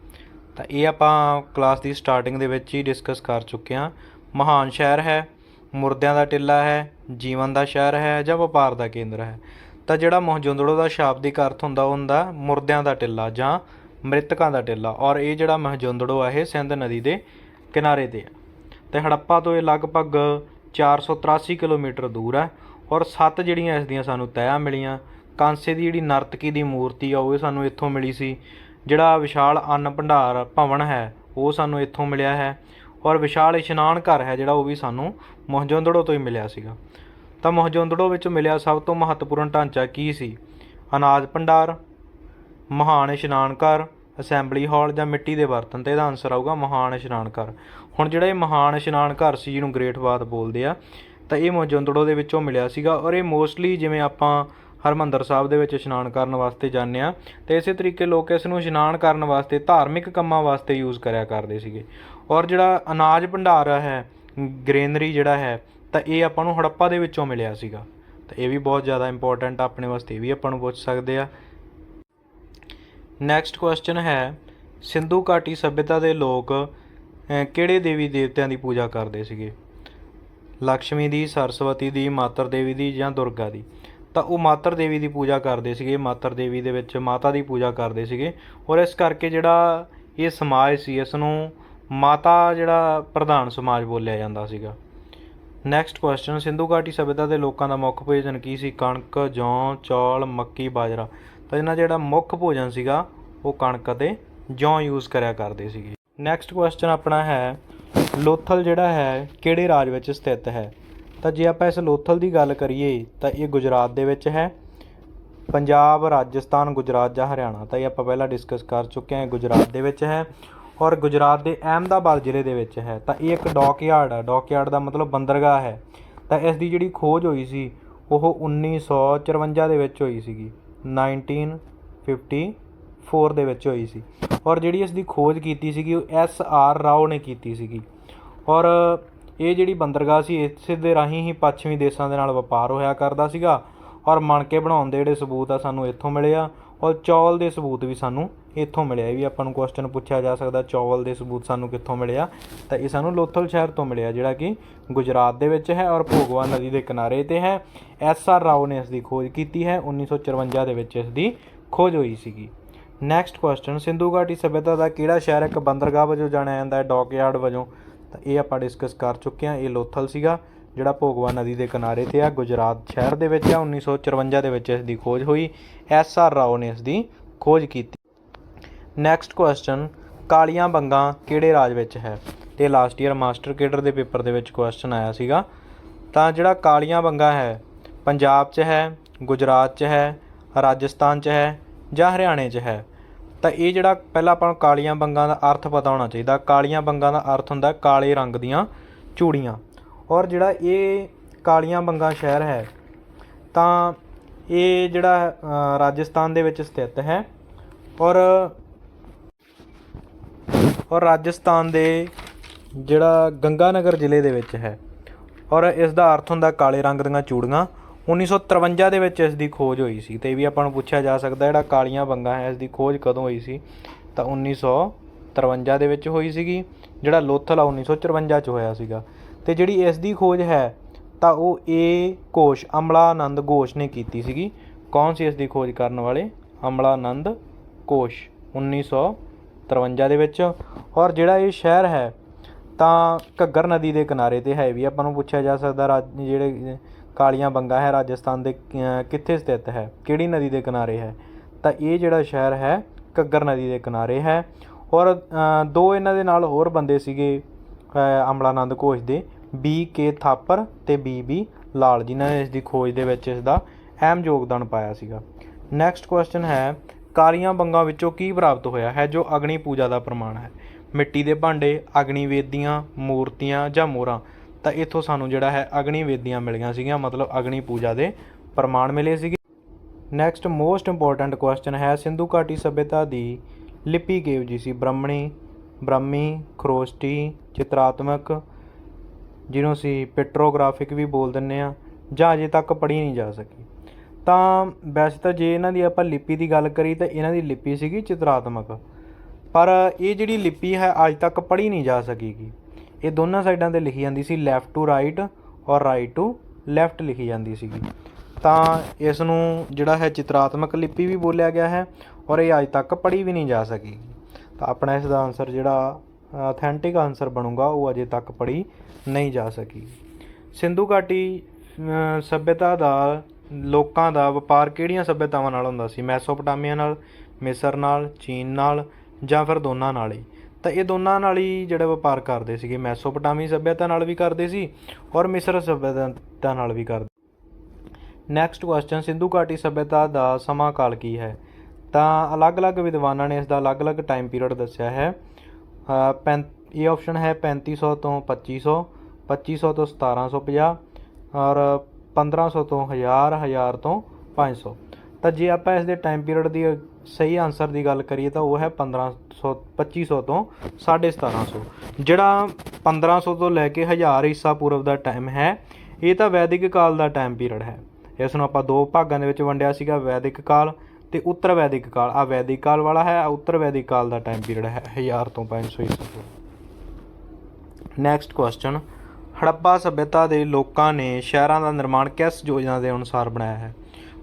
ਤਾਂ ਇਹ ਆਪਾਂ ਕਲਾਸ ਦੀ ਸਟਾਰਟਿੰਗ ਦੇ ਵਿੱਚ ਹੀ ਡਿਸਕਸ ਕਰ ਚੁੱਕੇ ਹਾਂ। ਮਹਾਨ ਸ਼ਹਿਰ ਹੈ, ਮੁਰਦਿਆਂ ਦਾ ਟਿੱਲਾ ਹੈ, ਜੀਵਨ ਦਾ ਸ਼ਹਿਰ ਹੈ ਜਾਂ ਵਪਾਰ ਦਾ ਕੇਂਦਰ ਹੈ? ਤਾਂ ਜਿਹੜਾ ਮੋਹਜੋਦੜੋ ਦਾ ਸ਼ਾਬਦਿਕ ਅਰਥ ਹੁੰਦਾ ਉਹ ਹੁੰਦਾ ਮੁਰਦਿਆਂ ਦਾ ਟਿੱਲਾ ਜਾਂ ਮ੍ਰਿਤਕਾਂ ਦਾ ਟਿੱਲਾ। ਔਰ ਇਹ ਜਿਹੜਾ ਮੋਹਜੋਦੜੋ ਹੈ ਇਹ ਸਿੰਧ ਨਦੀ ਦੇ ਕਿਨਾਰੇ ਤੇ ਹੈ ਤੇ ਹੜੱਪਾ ਤੋਂ ਇਹ ਲਗਭਗ 483 ਕਿਲੋਮੀਟਰ ਦੂਰ ਹੈ ਔਰ ਸੱਤ ਜਿਹੜੀਆਂ ਇਸ ਦੀਆਂ ਸਾਨੂੰ ਤੈਆਂ ਮਿਲੀਆਂ ਕਾਂਸੇ ਦੀ ਜਿਹੜੀ ਨਰਤਕੀ ਦੀ ਮੂਰਤੀ ਆ, ਉਹ ਵੀ ਸਾਨੂੰ ਇੱਥੋਂ ਮਿਲੀ ਸੀ। ਜਿਹੜਾ ਵਿਸ਼ਾਲ ਅੰਨ ਭੰਡਾਰ ਭਵਨ ਹੈ, ਉਹ ਸਾਨੂੰ ਇੱਥੋਂ ਮਿਲਿਆ ਹੈ ਔਰ ਵਿਸ਼ਾਲ ਇਸ਼ਨਾਨ ਘਰ ਹੈ ਜਿਹੜਾ, ਉਹ ਵੀ ਸਾਨੂੰ ਮੋਹਜੋਦੜੋ ਤੋਂ ਹੀ ਮਿਲਿਆ ਸੀਗਾ। ਤਾਂ ਮੋਹਜੋਦੜੋ ਵਿੱਚ ਮਿਲਿਆ ਸਭ ਤੋਂ ਮਹੱਤਵਪੂਰਨ ਢਾਂਚਾ ਕੀ ਸੀ? ਅਨਾਜ ਭੰਡਾਰ, ਮਹਾਨ ਇਸ਼ਨਾਨ ਘਰ, ਅਸੈਂਬਲੀ ਹਾਲ ਜਾਂ ਮਿੱਟੀ ਦੇ ਬਰਤਨ ਤੇ ਇਹਦਾ ਆਨਸਰ ਆਊਗਾ ਮਹਾਨ ਇਸ਼ਨਾਨ ਘਰ। ਹੁਣ ਜਿਹੜਾ ਇਹ ਮਹਾਨ ਇਸ਼ਨਾਨ ਘਰ ਸੀ, ਜਿਹਨੂੰ ਗ੍ਰੇਟ ਬਾਥ ਬੋਲਦੇ ਆ, ਤਾਂ ਇਹ ਮੋਹਜੋਦੜੋ ਦੇ ਵਿੱਚੋਂ ਮਿਲਿਆ ਸੀਗਾ ਔਰ ਇਹ ਮੋਸਟਲੀ ਜਿਵੇਂ ਆਪਾਂ ਹਰਮੰਦਰ ਸਾਹਿਬ ਦੇ ਵਿੱਚ ਇਸ਼ਨਾਨ ਕਰਨ ਵਾਸਤੇ ਜਾਂਦੇ ਆ ਤੇ ਇਸੇ ਤਰੀਕੇ ਲੋਕ ਇਸ ਨੂੰ ਇਸ਼ਨਾਨ ਕਰਨ ਵਾਸਤੇ ਧਾਰਮਿਕ ਕੰਮਾਂ ਵਾਸਤੇ ਯੂਜ਼ ਕਰਿਆ ਕਰਦੇ ਸੀਗੇ। ਔਰ ਜਿਹੜਾ ਅਨਾਜ ਭੰਡਾਰ ਹੈ, ਗ੍ਰੇਨਰੀ ਜਿਹੜਾ ਹੈ, ਤਾਂ ਇਹ ਆਪਾਂ ਨੂੰ ਹੜੱਪਾ ਦੇ ਵਿੱਚੋਂ ਮਿਲਿਆ ਸੀਗਾ। ਤਾਂ ਇਹ ਵੀ ਬਹੁਤ ਜ਼ਿਆਦਾ ਇੰਪੋਰਟੈਂਟ ਆਪਣੇ ਵਾਸਤੇ ਇਹ ਵੀ ਆਪਾਂ ਨੂੰ ਪੁੱਛ ਸਕਦੇ ਆ। ਨੈਕਸਟ ਕੁਐਸਚਨ ਹੈ, ਸਿੰਧੂ ਘਾਟੀ ਸਭਿਅਤਾ ਦੇ ਲੋਕ ਕਿਹੜੇ ਦੇਵੀ ਦੇਵਤਿਆਂ ਦੀ ਪੂਜਾ ਕਰਦੇ ਸੀਗੇ? ਲక్ష్ਮੀ ਦੀ, ਸਰਸਵਤੀ ਦੀ, ਮਾਤਰ ਦੇਵੀ ਦੀ ਜਾਂ ਦੁਰਗਾ ਦੀ? ਤਾਂ ਉਹ ਮਾਤਰ ਦੇਵੀ ਦੀ ਪੂਜਾ ਕਰਦੇ ਸੀਗੇ, ਮਾਤਰ ਦੇਵੀ ਦੇ ਵਿੱਚ ਮਾਤਾ ਦੀ ਪੂਜਾ ਕਰਦੇ ਸੀਗੇ। ਔਰ ਇਸ ਕਰਕੇ ਜਿਹੜਾ ਇਹ ਸਮਾਜ ਸੀ ਇਸ ਨੂੰ ਮਾਤਾ ਜਿਹੜਾ ਪ੍ਰਧਾਨ ਸਮਾਜ ਬੋਲਿਆ ਜਾਂਦਾ ਸੀਗਾ। ਨੈਕਸਟ ਕੁਐਸਚਨ ਸਿੰਧੂ ਘਾਟੀ ਸਭਿਅਤਾ ਦੇ ਲੋਕਾਂ ਦਾ ਮੁੱਖ ਭੋਜਨ ਕੀ ਸੀ? ਕਣਕ, ਜੌਂ, ਚੌਲ, ਮੱਕੀ, ਬਾਜਰਾ। ਤਾਂ ਇਹਨਾਂ ਜਿਹੜਾ ਮੁੱਖ ਭੋਜਨ ਸੀਗਾ, ਉਹ ਕਣਕ ਅਤੇ ਜੌਂ ਯੂਜ਼ ਕਰਿਆ ਕਰਦੇ ਸੀਗੇ। ਨੈਕਸਟ ਕੁਐਸਚਨ ਆਪਣਾ ਹੈ, ਲੋਥਲ ਜਿਹੜਾ ਹੈ, ਕਿਹੜੇ ਰਾਜ ਵਿੱਚ ਸਥਿਤ ਹੈ? ਤਾਂ ਜੇ ਆਪਾਂ ਇਸ ਲੋਥਲ ਦੀ ਗੱਲ ਕਰੀਏ, ਤਾਂ ਇਹ ਗੁਜਰਾਤ ਦੇ ਵਿੱਚ ਹੈ। ਪੰਜਾਬ, ਰਾਜਸਥਾਨ, ਗੁਜਰਾਤ ਜਾਂ ਹਰਿਆਣਾ, ਤਾਂ ਇਹ ਆਪਾਂ ਪਹਿਲਾਂ ਡਿਸਕਸ ਕਰ ਚੁੱਕੇ ਹਾਂ ਗੁਜਰਾਤ ਦੇ ਵਿੱਚ ਹੈ। ਔਰ ਗੁਜਰਾਤ ਦੇ ਅਹਿਮਦਾਬਾਦ ਜ਼ਿਲ੍ਹੇ ਦੇ ਵਿੱਚ ਹੈ, ਤਾਂ ਇਹ ਇੱਕ ਡੌਕਯਾਰਡ ਹੈ ਡੌਕਯਾਰਡ ਦਾ ਮਤਲਬ ਬੰਦਰਗਾਹ ਹੈ। ਤਾਂ ਇਸ ਦੀ ਜਿਹੜੀ ਖੋਜ ਹੋਈ ਸੀ, ਉਹ 1954 ਦੇ ਵਿੱਚ ਹੋਈ ਸੀਗੀ। 1954 ਦੇ ਵਿੱਚ ਹੋਈ ਸੀ। ਔਰ ਜਿਹੜੀ ਇਸ ਦੀ ਖੋਜ ਕੀਤੀ ਸੀਗੀ, ਉਹ ਐਸ ਆਰ ਰਾਓ ਨੇ ਕੀਤੀ ਸੀਗੀ। ਔਰ ਇਹ ਜਿਹੜੀ ਬੰਦਰਗਾਹ ਸੀ, ਇਸ ਦੇ ਰਾਹੀਂ ਹੀ ਪੱਛਮੀ ਦੇਸ਼ਾਂ ਦੇ ਨਾਲ ਵਪਾਰ ਹੋਇਆ ਕਰਦਾ ਸੀਗਾ ਔਰ ਮਣਕੇ ਬਣਾਉਣ ਦੇ ਜਿਹੜੇ ਸਬੂਤ ਆ ਸਾਨੂੰ ਇੱਥੋਂ ਮਿਲੇ ਆ ਔਰ ਚੌਲ ਦੇ ਸਬੂਤ ਵੀ ਸਾਨੂੰ ਇੱਥੋਂ ਮਿਲਿਆ ਇਹ ਵੀ ਆਪਾਂ ਨੂੰ ਕੁਐਸਚਨ ਪੁੱਛਿਆ ਜਾ ਸਕਦਾ, ਚੌਲ ਦੇ ਸਬੂਤ ਸਾਨੂੰ ਕਿੱਥੋਂ ਮਿਲਿਆ ਤਾਂ ਇਹ ਸਾਨੂੰ ਲੋਥਲ ਸ਼ਹਿਰ ਤੋਂ ਮਿਲਿਆ ਜਿਹੜਾ ਕਿ ਗੁਜਰਾਤ ਦੇ ਵਿੱਚ ਹੈ ਔਰ ਭੋਗਵਾ ਨਦੀ ਦੇ ਕਿਨਾਰੇ ਤੇ ਹੈ। ਐਸ ਆਰ ਰਾਓ ਨੇ ਇਸ ਦੀ ਖੋਜ ਕੀਤੀ ਹੈ 1954 ਦੇ ਵਿੱਚ ਇਸ ਦੀ ਖੋਜ ਹੋਈ ਸੀਗੀ। ਨੈਕਸਟ ਕੁਐਸਚਨ ਸਿੰਧੂ ਘਾਟੀ ਸਭਿਅਤਾ ਦਾ ਕਿਹੜਾ ਸ਼ਹਿਰ ਇੱਕ ਬੰਦਰਗਾਹ ਵਜੋਂ ਜਾਣਿਆ ਜਾਂਦਾ ਹੈ? ਡੌਕਯਾਰਡ ਵਜੋਂ ਤਾਂ ਇਹ ਆਪਾਂ ਡਿਸਕਸ ਕਰ ਚੁੱਕੇ ਹਾਂ। ਇਹ ਲੋਥਲ ਸੀਗਾ, ਜਿਹੜਾ ਭੋਗਵਾ ਨਦੀ ਦੇ ਕਿਨਾਰੇ ਤੇ ਆ। ਗੁਜਰਾਤ ਸ਼ਹਿਰ ਦੇ ਵਿੱਚ ਆ 1954 ਦੇ ਵਿੱਚ ਇਸ ਦੀ ਖੋਜ ਹੋਈ। ਐਸ ਆਰ ਰਾਓ ਨੇ ਇਸ ਦੀ ਖੋਜ ਕੀਤੀ। ਨੈਕਸਟ ਕੁਐਸਚਨ ਕਾਲੀਆਂ ਬੰਗਾ ਕਿਹੜੇ ਰਾਜ ਵਿੱਚ ਹੈ? ਤੇ ਲਾਸਟ ਈਅਰ ਮਾਸਟਰ ਕੇਡਰ ਦੇ ਪੇਪਰ ਦੇ ਵਿੱਚ ਕੁਐਸਚਨ ਆਇਆ ਸੀਗਾ। ਤਾਂ ਜਿਹੜਾ ਕਾਲੀਆਂ ਬੰਗਾ ਹੈ, ਪੰਜਾਬ 'ਚ ਹੈ, ਗੁਜਰਾਤ 'ਚ ਹੈ, ਰਾਜਸਥਾਨ 'ਚ ਹੈ ਜਾਂ ਹਰਿਆਣੇ 'ਚ ਹੈ? ਤਾਂ ਇਹ ਜਿਹੜਾ ਪਹਿਲਾਂ ਆਪਾਂ ਨੂੰ ਕਾਲੀਆਂ ਬੰਗਾਂ ਦਾ ਅਰਥ ਪਤਾ ਹੋਣਾ ਚਾਹੀਦਾ। ਕਾਲੀਆਂ ਬੰਗਾਂ ਦਾ ਅਰਥ ਹੁੰਦਾ ਕਾਲੇ ਰੰਗ ਦੀਆਂ ਚੂੜੀਆਂ। ਔਰ ਜਿਹੜਾ ਇਹ ਕਾਲੀਆਂ ਬੰਗਾਂ ਸ਼ਹਿਰ ਹੈ, ਤਾਂ ਇਹ ਜਿਹੜਾ ਰਾਜਸਥਾਨ ਦੇ ਵਿੱਚ ਸਥਿਤ ਹੈ। ਔਰ ਔਰ ਰਾਜਸਥਾਨ ਦੇ ਜਿਹੜਾ ਗੰਗਾਨਗਰ ਜ਼ਿਲ੍ਹੇ ਦੇ ਵਿੱਚ ਹੈ। ਔਰ ਇਸ ਦਾ ਅਰਥ ਹੁੰਦਾ ਕਾਲੇ ਰੰਗ ਦੀਆਂ ਚੂੜੀਆਂ। 1953 ਦੇ ਵਿੱਚ ਇਸ ਦੀ ਖੋਜ ਹੋਈ ਸੀ ਤੇ ਇਹ ਵੀ ਆਪਾਂ ਨੂੰ ਪੁੱਛਿਆ ਜਾ ਸਕਦਾ ਜਿਹੜਾ ਕਾਲੀਆਂ ਬੰਗਾ ਹੈ, ਇਸ ਦੀ ਖੋਜ ਕਦੋਂ ਹੋਈ ਸੀ? ਤਾਂ 1953 ਦੇ ਵਿੱਚ ਹੋਈ ਸੀਗੀ, ਜਿਹੜਾ ਲੋਥਲ ਆ 1954 ਚ ਹੋਇਆ ਸੀਗਾ। ਤੇ ਜਿਹੜੀ ਇਸ ਦੀ ਖੋਜ ਹੈ, ਤਾਂ ਉਹ ਇਹ ਘੋਸ਼ ਅਮਲਾਨੰਦ ਘੋਸ਼ ਨੇ ਕੀਤੀ ਸੀਗੀ। ਕੌਣ ਸੀ ਇਸ ਦੀ ਖੋਜ ਕਰਨ ਵਾਲੇ? ਅਮਲਾਨੰਦ ਘੋਸ਼ 1953 ਦੇ ਵਿੱਚ। ਔਰ ਜਿਹੜਾ ਇਹ ਸ਼ਹਿਰ ਹੈ, ਤਾਂ ਘੱਗਰ ਨਦੀ ਦੇ ਕਿਨਾਰੇ ਤੇ ਹੈ ਵੀ ਆਪਾਂ ਨੂੰ ਪੁੱਛਿਆ ਜਾ ਸਕਦਾ, ਰਾਜ ਜਿਹੜੇ ਕਾਲੀਆਂ ਬੰਗਾ ਹੈ, ਰਾਜਸਥਾਨ ਦੇ ਕਿੱਥੇ ਸਥਿਤ ਹੈ? ਕਿਹੜੀ ਨਦੀ ਦੇ ਕਿਨਾਰੇ ਹੈ? ਤਾਂ ਇਹ ਜਿਹੜਾ ਸ਼ਹਿਰ ਹੈ, ਘੱਗਰ ਨਦੀ ਦੇ ਕਿਨਾਰੇ ਹੈ। ਔਰ ਦੋ ਇਹਨਾਂ ਦੇ ਨਾਲ ਹੋਰ ਬੰਦੇ ਸੀਗੇ ਅਮਲਾਨੰਦ ਘੋਸ਼ ਦੇ ਬੀ ਕੇ ਥਾਪਰ ਤੇ ਬੀ ਬੀ ਲਾਲ, ਜਿਨ੍ਹਾਂ ਨੇ ਇਸ ਦੀ ਖੋਜ ਦੇ ਵਿੱਚ ਇਸ ਦਾ ਅਹਿਮ ਯੋਗਦਾਨ ਪਾਇਆ ਸੀਗਾ। ਨੈਕਸਟ ਕੁਐਸਚਨ ਹੈ, ਕਾਲੀਆਂ ਬੰਗਾਂ ਵਿੱਚੋਂ ਕੀ ਪ੍ਰਾਪਤ ਹੋਇਆ ਹੈ, ਜੋ ਅਗਨੀ ਪੂਜਾ ਦਾ ਪ੍ਰਮਾਣ ਹੈ? ਮਿੱਟੀ ਦੇ ਭਾਂਡੇ ਅਗਨੀ ਵੇਦੀਆਂ ਮੂਰਤੀਆਂ ਜਾਂ ਮੋਹਰਾਂ? ਤਾਂ ਇੱਥੋਂ ਸਾਨੂੰ ਜਿਹੜਾ ਹੈ ਅਗਨੀ ਵੇਦੀਆਂ ਮਿਲੀਆਂ ਸੀਗੀਆਂ, ਮਤਲਬ ਅਗਨੀ ਪੂਜਾ ਦੇ ਪ੍ਰਮਾਣ ਮਿਲੇ ਸੀਗੇ। ਨੈਕਸਟ ਮੋਸਟ ਇੰਪੋਰਟੈਂਟ ਕੁਐਸਚਨ ਹੈ, ਸਿੰਧੂ ਘਾਟੀ ਸਭਿਅਤਾ ਦੀ ਲਿਪੀ ਕਿਹੋ ਜੀ ਸੀ? ਬ੍ਰਹਮਣੀ, ਬ੍ਰਹਮੀ, ਖਰੋਸਟੀ, ਚਿਤਰਾਤਮਕ, ਜਿਹਨੂੰ ਅਸੀਂ ਪੈਟਰੋਗ੍ਰਾਫਿਕ ਵੀ ਬੋਲ ਦਿੰਨੇ ਆ ਜਾਂ ਅਜੇ ਤੱਕ ਪੜ੍ਹੀ ਨਹੀਂ ਜਾ ਸਕੀ। ਤਾਂ ਵੈਸੇ ਤਾਂ ਜੇ ਇਹਨਾਂ ਦੀ ਆਪਾਂ ਲਿਪੀ ਦੀ ਗੱਲ ਕਰੀ, ਤਾਂ ਇਹਨਾਂ ਦੀ ਲਿਪੀ ਸੀਗੀ ਚਿਤਰਾਤਮਕ। ਪਰ ਇਹ ਜਿਹੜੀ ਲਿਪੀ ਹੈ, ਅੱਜ ਤੱਕ ਪੜ੍ਹੀ ਨਹੀਂ ਜਾ ਸਕੀਗੀ। ਇਹ ਦੋਨਾਂ ਸਾਈਡਾਂ ਤੇ ਲਿਖੀ ਜਾਂਦੀ ਸੀ ਲੈਫਟ ਟੂ ਰਾਈਟ ਔਰ ਰਾਈਟ ਟੂ ਲੈਫਟ ਲਿਖੀ ਜਾਂਦੀ ਸੀਗੀ। ਤਾਂ ਇਸ ਨੂੰ ਜਿਹੜਾ ਹੈ ਚਿਤਰਾਤਮਕ ਲਿਪੀ ਵੀ ਬੋਲਿਆ ਗਿਆ ਹੈ ਔਰ ਇਹ ਅੱਜ ਤੱਕ ਪੜ੍ਹੀ ਵੀ ਨਹੀਂ ਜਾ ਸਕੀ ਤਾਂ ਆਪਣਾ ਇਸ ਦਾ ਆਨਸਰ ਜਿਹੜਾ ਅਥੈਂਟਿਕ ਆਨਸਰ ਬਣੂਗਾ ਉਹ ਅਜੇ ਤੱਕ ਪੜ੍ਹੀ ਨਹੀਂ ਜਾ ਸਕੀ ਸਿੰਧੂ ਘਾਟੀ ਅ, ਸਭਿਅਤਾ ਦਾ ਲੋਕਾਂ ਦਾ ਵਪਾਰ ਕਿਹੜੀਆਂ ਸਭਿਅਤਾਵਾਂ ਨਾਲ ਹੁੰਦਾ ਸੀ? ਮੈਸੋਪੋਟਾਮੀਆ ਨਾਲ ਮਿਸਰ ਨਾਲ ਚੀਨ ਨਾਲ ਜਾਂ ਫਿਰ ਦੋਨਾਂ ਨਾਲ ਹੀ? ਤਾਂ ਇਹ ਦੋਨਾਂ ਨਾਲ ਹੀ ਜਿਹੜਾ ਵਪਾਰ ਕਰਦੇ ਸੀਗੇ। ਮੈਸੋਪੋਟਾਮੀ ਸੱਭਿਅਤਾ ਨਾਲ ਵੀ ਕਰਦੇ ਸੀ ਔਰ ਮਿਸਰ ਸੱਭਿਅਤਾ ਨਾਲ ਵੀ ਕਰਦੇ। ਨੈਕਸਟ ਕੁਐਸਚਨ ਸਿੰਧੂ ਘਾਟੀ ਸੱਭਿਅਤਾ ਦਾ ਸਮਾਂ ਕਾਲ ਕੀ ਹੈ? ਤਾਂ ਅਲੱਗ-ਅਲੱਗ ਵਿਦਵਾਨਾਂ ਨੇ ਇਸ ਦਾ ਅਲੱਗ-ਅਲੱਗ ਟਾਈਮ ਪੀਰੀਅਡ ਦੱਸਿਆ ਹੈ। ਪੈਂ, ਇਹ ਆਪਸ਼ਨ ਹੈ 3500 ਤੋਂ 2500 2500 ਤੋਂ 1750 ਔਰ 1500 ਤੋਂ 1000 1000 ਤੋਂ 500 ਤਾਂ ਜੇ ਆਪਾਂ ਇਸ ਦੇ ਟਾਈਮ ਪੀਰੀਅਡ ਦੀ ਸਹੀ ਆਨਸਰ ਦੀ ਗੱਲ ਕਰੀਏ ਤਾਂ ਉਹ ਹੈ 1500 2500 ਤੋਂ 1750 ਜਿਹੜਾ 1500 ਤੋਂ ਲੈ ਕੇ 1000 ਈਸਾ ਪੂਰਵ ਦਾ ਟਾਈਮ ਹੈ, ਇਹ ਤਾਂ ਵੈਦਿਕ ਕਾਲ ਦਾ ਟਾਈਮ ਪੀਰੀਅਡ ਹੈ। ਇਸ ਨੂੰ ਆਪਾਂ ਦੋ ਭਾਗਾਂ ਦੇ ਵਿੱਚ ਵੰਡਿਆ ਸੀਗਾ, ਵੈਦਿਕ ਕਾਲ ਤੇ ਉੱਤਰ ਵੈਦਿਕ ਕਾਲ। ਆ ਵੈਦਿਕ ਕਾਲ ਵਾਲਾ ਹੈ ਆ ਉੱਤਰ ਵੈਦਿਕ ਕਾਲ ਦਾ ਟਾਈਮ ਪੀਰੀਅਡ ਹੈ 1000 ਤੋਂ 500 ਈਸਾ ਪੂਰਵ ਨੈਕਸਟ ਕੁਐਸਚਨ ਹੜੱਪਾ ਸਭਿਅਤਾ ਦੇ ਲੋਕਾਂ ਨੇ ਸ਼ਹਿਰਾਂ ਦਾ ਨਿਰਮਾਣ ਕਿਸ ਯੋਜਨਾ ਦੇ ਅਨੁਸਾਰ ਬਣਾਇਆ ਹੈ?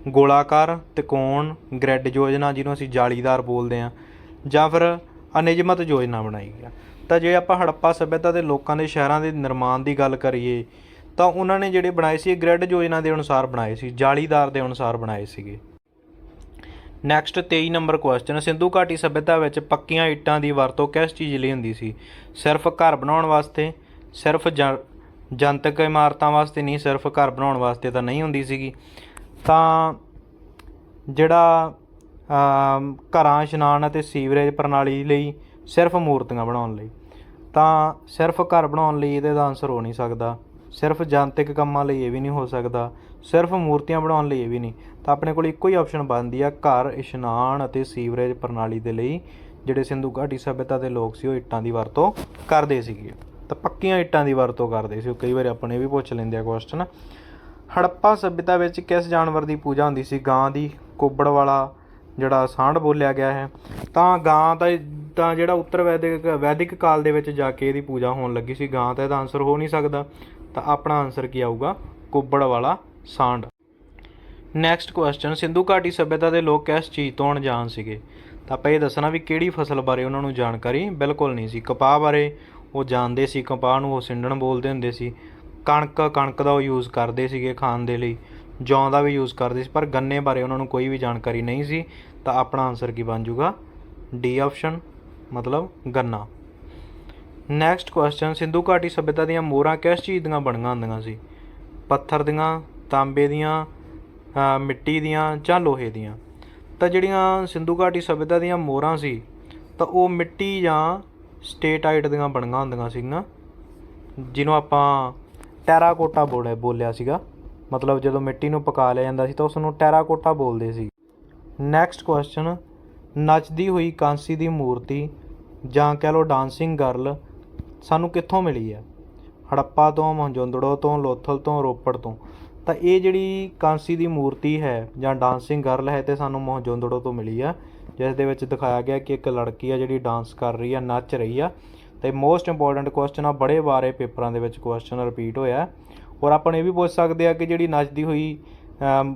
ਗੋਲਾਕਾਰ, ਤਿਕੋਣ, ਗ੍ਰਿਡ ਯੋਜਨਾ ਜਿਹਨੂੰ ਅਸੀਂ ਜਾਲੀਦਾਰ ਬੋਲਦੇ ਹਾਂ, ਜਾਂ ਫਿਰ ਅਨਿਯਮਤ ਯੋਜਨਾ ਬਣਾਈ ਆ। ਤਾਂ ਜੇ ਆਪਾਂ ਹੜੱਪਾ ਸਭਿਅਤਾ ਦੇ ਲੋਕਾਂ ਦੇ ਸ਼ਹਿਰਾਂ ਦੇ ਨਿਰਮਾਣ ਦੀ ਗੱਲ ਕਰੀਏ, ਤਾਂ ਉਹਨਾਂ ਨੇ ਜਿਹੜੇ ਬਣਾਏ ਸੀ, ਇਹ ਗ੍ਰਿਡ ਯੋਜਨਾ ਦੇ ਅਨੁਸਾਰ ਬਣਾਏ ਸੀ, ਜਾਲੀਦਾਰ ਦੇ ਅਨੁਸਾਰ ਬਣਾਏ ਸੀਗੇ। ਨੈਕਸਟ 23 ਨੰਬਰ ਕੁਐਸਚਨ ਸਿੰਧੂ ਘਾਟੀ ਸਭਿਅਤਾ ਵਿੱਚ ਪੱਕੀਆਂ ਇੱਟਾਂ ਦੀ ਵਰਤੋਂ ਕਿਸ ਚੀਜ਼ ਲਈ ਹੁੰਦੀ ਸੀ? ਸਿਰਫ ਘਰ ਬਣਾਉਣ ਵਾਸਤੇ, ਸਿਰਫ ਜਾਂ- ਜਨਤਕ ਇਮਾਰਤਾਂ ਵਾਸਤੇ ਨਹੀਂ, ਸਿਰਫ ਘਰ ਬਣਾਉਣ ਵਾਸਤੇ ਤਾਂ ਨਹੀਂ ਹੁੰਦੀ ਸੀਗੀ। ਤਾਂ ਜਿਹੜਾ ਘਰਾਂ, ਇਸ਼ਨਾਨ ਅਤੇ ਸੀਵਰੇਜ ਪ੍ਰਣਾਲੀ ਲਈ ਸਿਰਫ ਮੂਰਤੀਆਂ ਬਣਾਉਣ ਲਈ, ਤਾਂ ਸਿਰਫ ਘਰ ਬਣਾਉਣ ਲਈ ਇਹਦੇ ਦਾ ਆਨਸਰ ਹੋ ਨਹੀਂ ਸਕਦਾ। ਸਿਰਫ ਜਨਤਕ ਕੰਮਾਂ ਲਈ ਇਹ ਵੀ ਨਹੀਂ ਹੋ ਸਕਦਾ। ਸਿਰਫ ਮੂਰਤੀਆਂ ਬਣਾਉਣ ਲਈ ਇਹ ਵੀ ਨਹੀਂ। ਤਾਂ ਆਪਣੇ ਕੋਲ ਇੱਕੋ ਹੀ ਆਪਸ਼ਨ ਬਣਦੀ ਆ, ਘਰ, ਇਸ਼ਨਾਨ ਅਤੇ ਸੀਵਰੇਜ ਪ੍ਰਣਾਲੀ ਦੇ ਲਈ, ਜਿਹੜੇ ਸਿੰਧੂ ਘਾਟੀ ਸਭਿਅਤਾ ਦੇ ਲੋਕ ਸੀ, ਉਹ ਇੱਟਾਂ ਦੀ ਵਰਤੋਂ ਕਰਦੇ ਸੀਗੇ। ਤਾਂ ਪੱਕੀਆਂ ਇੱਟਾਂ ਦੀ ਵਰਤੋਂ ਕਰਦੇ ਸੀ। ਉਹ ਕਈ ਵਾਰ ਆਪਣੇ ਵੀ ਪੁੱਛ ਲੈਂਦੇ ਆ ਕੁਐਸਚਨ ਹੜੱਪਾ ਸਭਿਅਤਾ ਵਿੱਚ ਕਿਸ ਜਾਨਵਰ ਦੀ ਪੂਜਾ ਹੁੰਦੀ ਸੀ? ਗਾਂ ਦੀ, ਕੁੱਬੜ ਵਾਲਾ ਜਿਹੜਾ ਸਾਂਢ ਬੋਲਿਆ ਗਿਆ ਹੈ। ਤਾਂ ਗਾਂ ਦਾ ਤਾਂ ਜਿਹੜਾ ਉੱਤਰ ਵੈਦਿਕ ਵੈਦਿਕ ਕਾਲ ਦੇ ਵਿੱਚ ਜਾ ਕੇ ਇਹਦੀ ਪੂਜਾ ਹੋਣ ਲੱਗੀ ਸੀ। ਗਾਂ ਤਾਂ ਇਹਦਾ ਆਨਸਰ ਹੋ ਨਹੀਂ ਸਕਦਾ। ਤਾਂ ਆਪਣਾ ਆਨਸਰ ਕੀ ਆਊਗਾ? ਕੁੱਬੜ ਵਾਲਾ ਸਾਂਢ। ਨੈਕਸਟ ਕੁਐਸਚਨ ਸਿੰਧੂ ਘਾਟੀ ਸਭਿਅਤਾ ਦੇ ਲੋਕ ਕਿਸ ਚੀਜ਼ ਤੋਂ ਅਣਜਾਣ ਸੀਗੇ? ਤਾਂ ਆਪਾਂ ਇਹ ਦੱਸਣਾ ਵੀ ਕਿਹੜੀ ਫਸਲ ਬਾਰੇ ਉਹਨਾਂ ਨੂੰ ਜਾਣਕਾਰੀ ਬਿਲਕੁਲ ਨਹੀਂ ਸੀ। ਕਪਾਹ ਬਾਰੇ ਉਹ ਜਾਣਦੇ ਸੀ। ਕਪਾਹ ਨੂੰ ਉਹ ਸਿੰਡਣ ਬੋਲਦੇ ਹੁੰਦੇ ਸੀ। ਕਣਕ ਕਣਕ ਦਾ ਉਹ ਯੂਜ਼ ਕਰਦੇ ਸੀਗੇ ਖਾਣ ਦੇ ਲਈ, ਜੌਂ ਦਾ ਵੀ ਯੂਜ਼ ਕਰਦੇ ਸੀ, ਪਰ ਗੰਨੇ ਬਾਰੇ ਉਹਨਾਂ ਨੂੰ ਕੋਈ ਵੀ ਜਾਣਕਾਰੀ ਨਹੀਂ ਸੀ, ਤਾਂ ਆਪਣਾ ਆਨਸਰ ਕੀ ਬਣ ਜਾਊਗਾ? ਡੀ ਆਪਸ਼ਨ ਮਤਲਬ ਗੰਨਾ। ਨੈਕਸਟ ਕੁਐਸਚਨ ਸਿੰਧੂ ਘਾਟੀ ਸਭਿਅਤਾ ਦੀਆਂ ਮੋਹਰਾਂ ਕਿਸ ਚੀਜ਼ ਦੀਆਂ ਬਣੀਆਂ ਹੁੰਦੀਆਂ ਸੀ? ਪੱਥਰ ਦੀਆਂ, ਤਾਂਬੇ ਦੀਆਂ ਮਿੱਟੀ ਦੀਆਂ ਜਾਂ ਲੋਹੇ ਦੀਆਂ? ਤਾਂ ਜਿਹੜੀਆਂ ਸਿੰਧੂ ਘਾਟੀ ਸਭਿਅਤਾ ਦੀਆਂ ਮੋਹਰਾਂ ਸੀ, ਤਾਂ ਉਹ ਮਿੱਟੀ ਜਾਂ ਸਟੇਟਾਈਟ ਦੀਆਂ ਬਣੀਆਂ ਹੁੰਦੀਆਂ ਸੀਗੀਆਂ, ਜਿਹਨੂੰ ਆਪਾਂ ਟੈਰਾਕੋਟਾ ਬੋਲਿਆ ਬੋਲਿਆ ਸੀਗਾ। ਮਤਲਬ ਜਦੋਂ ਮਿੱਟੀ ਨੂੰ ਪਕਾ ਲਿਆ ਜਾਂਦਾ ਸੀ ਤਾਂ ਉਸ ਨੂੰ ਟੈਰਾਕੋਟਾ ਬੋਲਦੇ ਸੀ। ਨੈਕਸਟ ਕੁਐਸਚਨ ਨੱਚਦੀ ਹੋਈ ਕਾਂਸੀ ਦੀ ਮੂਰਤੀ ਜਾਂ ਕਹਿ ਲਓ ਡਾਂਸਿੰਗ ਗਰਲ ਸਾਨੂੰ ਕਿੱਥੋਂ ਮਿਲੀ ਹੈ? ਹੜੱਪਾ ਤੋਂ ਮਹਜੋਂਦੜੋ ਤੋਂ, ਲੋਥਲ ਤੋਂ, ਰੋਪੜ ਤੋਂ। ਤਾਂ ਇਹ ਜਿਹੜੀ ਕਾਂਸੀ ਦੀ ਮੂਰਤੀ ਹੈ ਜਾਂ ਡਾਂਸਿੰਗ ਗਰਲ ਹੈ ਤੇ ਸਾਨੂੰ ਮੋਹਨਜੋਦੜੋ ਤੋਂ ਮਿਲੀ ਆ, ਜਿਸ ਦੇ ਵਿੱਚ ਦਿਖਾਇਆ ਗਿਆ ਕਿ ਇੱਕ ਲੜਕੀ ਆ ਜਿਹੜੀ ਡਾਂਸ ਕਰ ਰਹੀ ਆ, ਨੱਚ ਰਹੀ ਆ। ਤੇ ਮੋਸਟ ਇੰਪੋਰਟੈਂਟ ਕੁਐਸਚਨ ਆ, ਬੜੇ ਵਾਰੇ ਪੇਪਰਾਂ ਦੇ ਵਿੱਚ ਕੁਐਸਚਨ ਰਿਪੀਟ ਹੋਇਆ। ਔਰ ਆਪਾਂ ਇਹ ਵੀ ਪੁੱਛ ਸਕਦੇ ਆ ਕਿ ਜਿਹੜੀ ਨੱਚਦੀ ਹੋਈ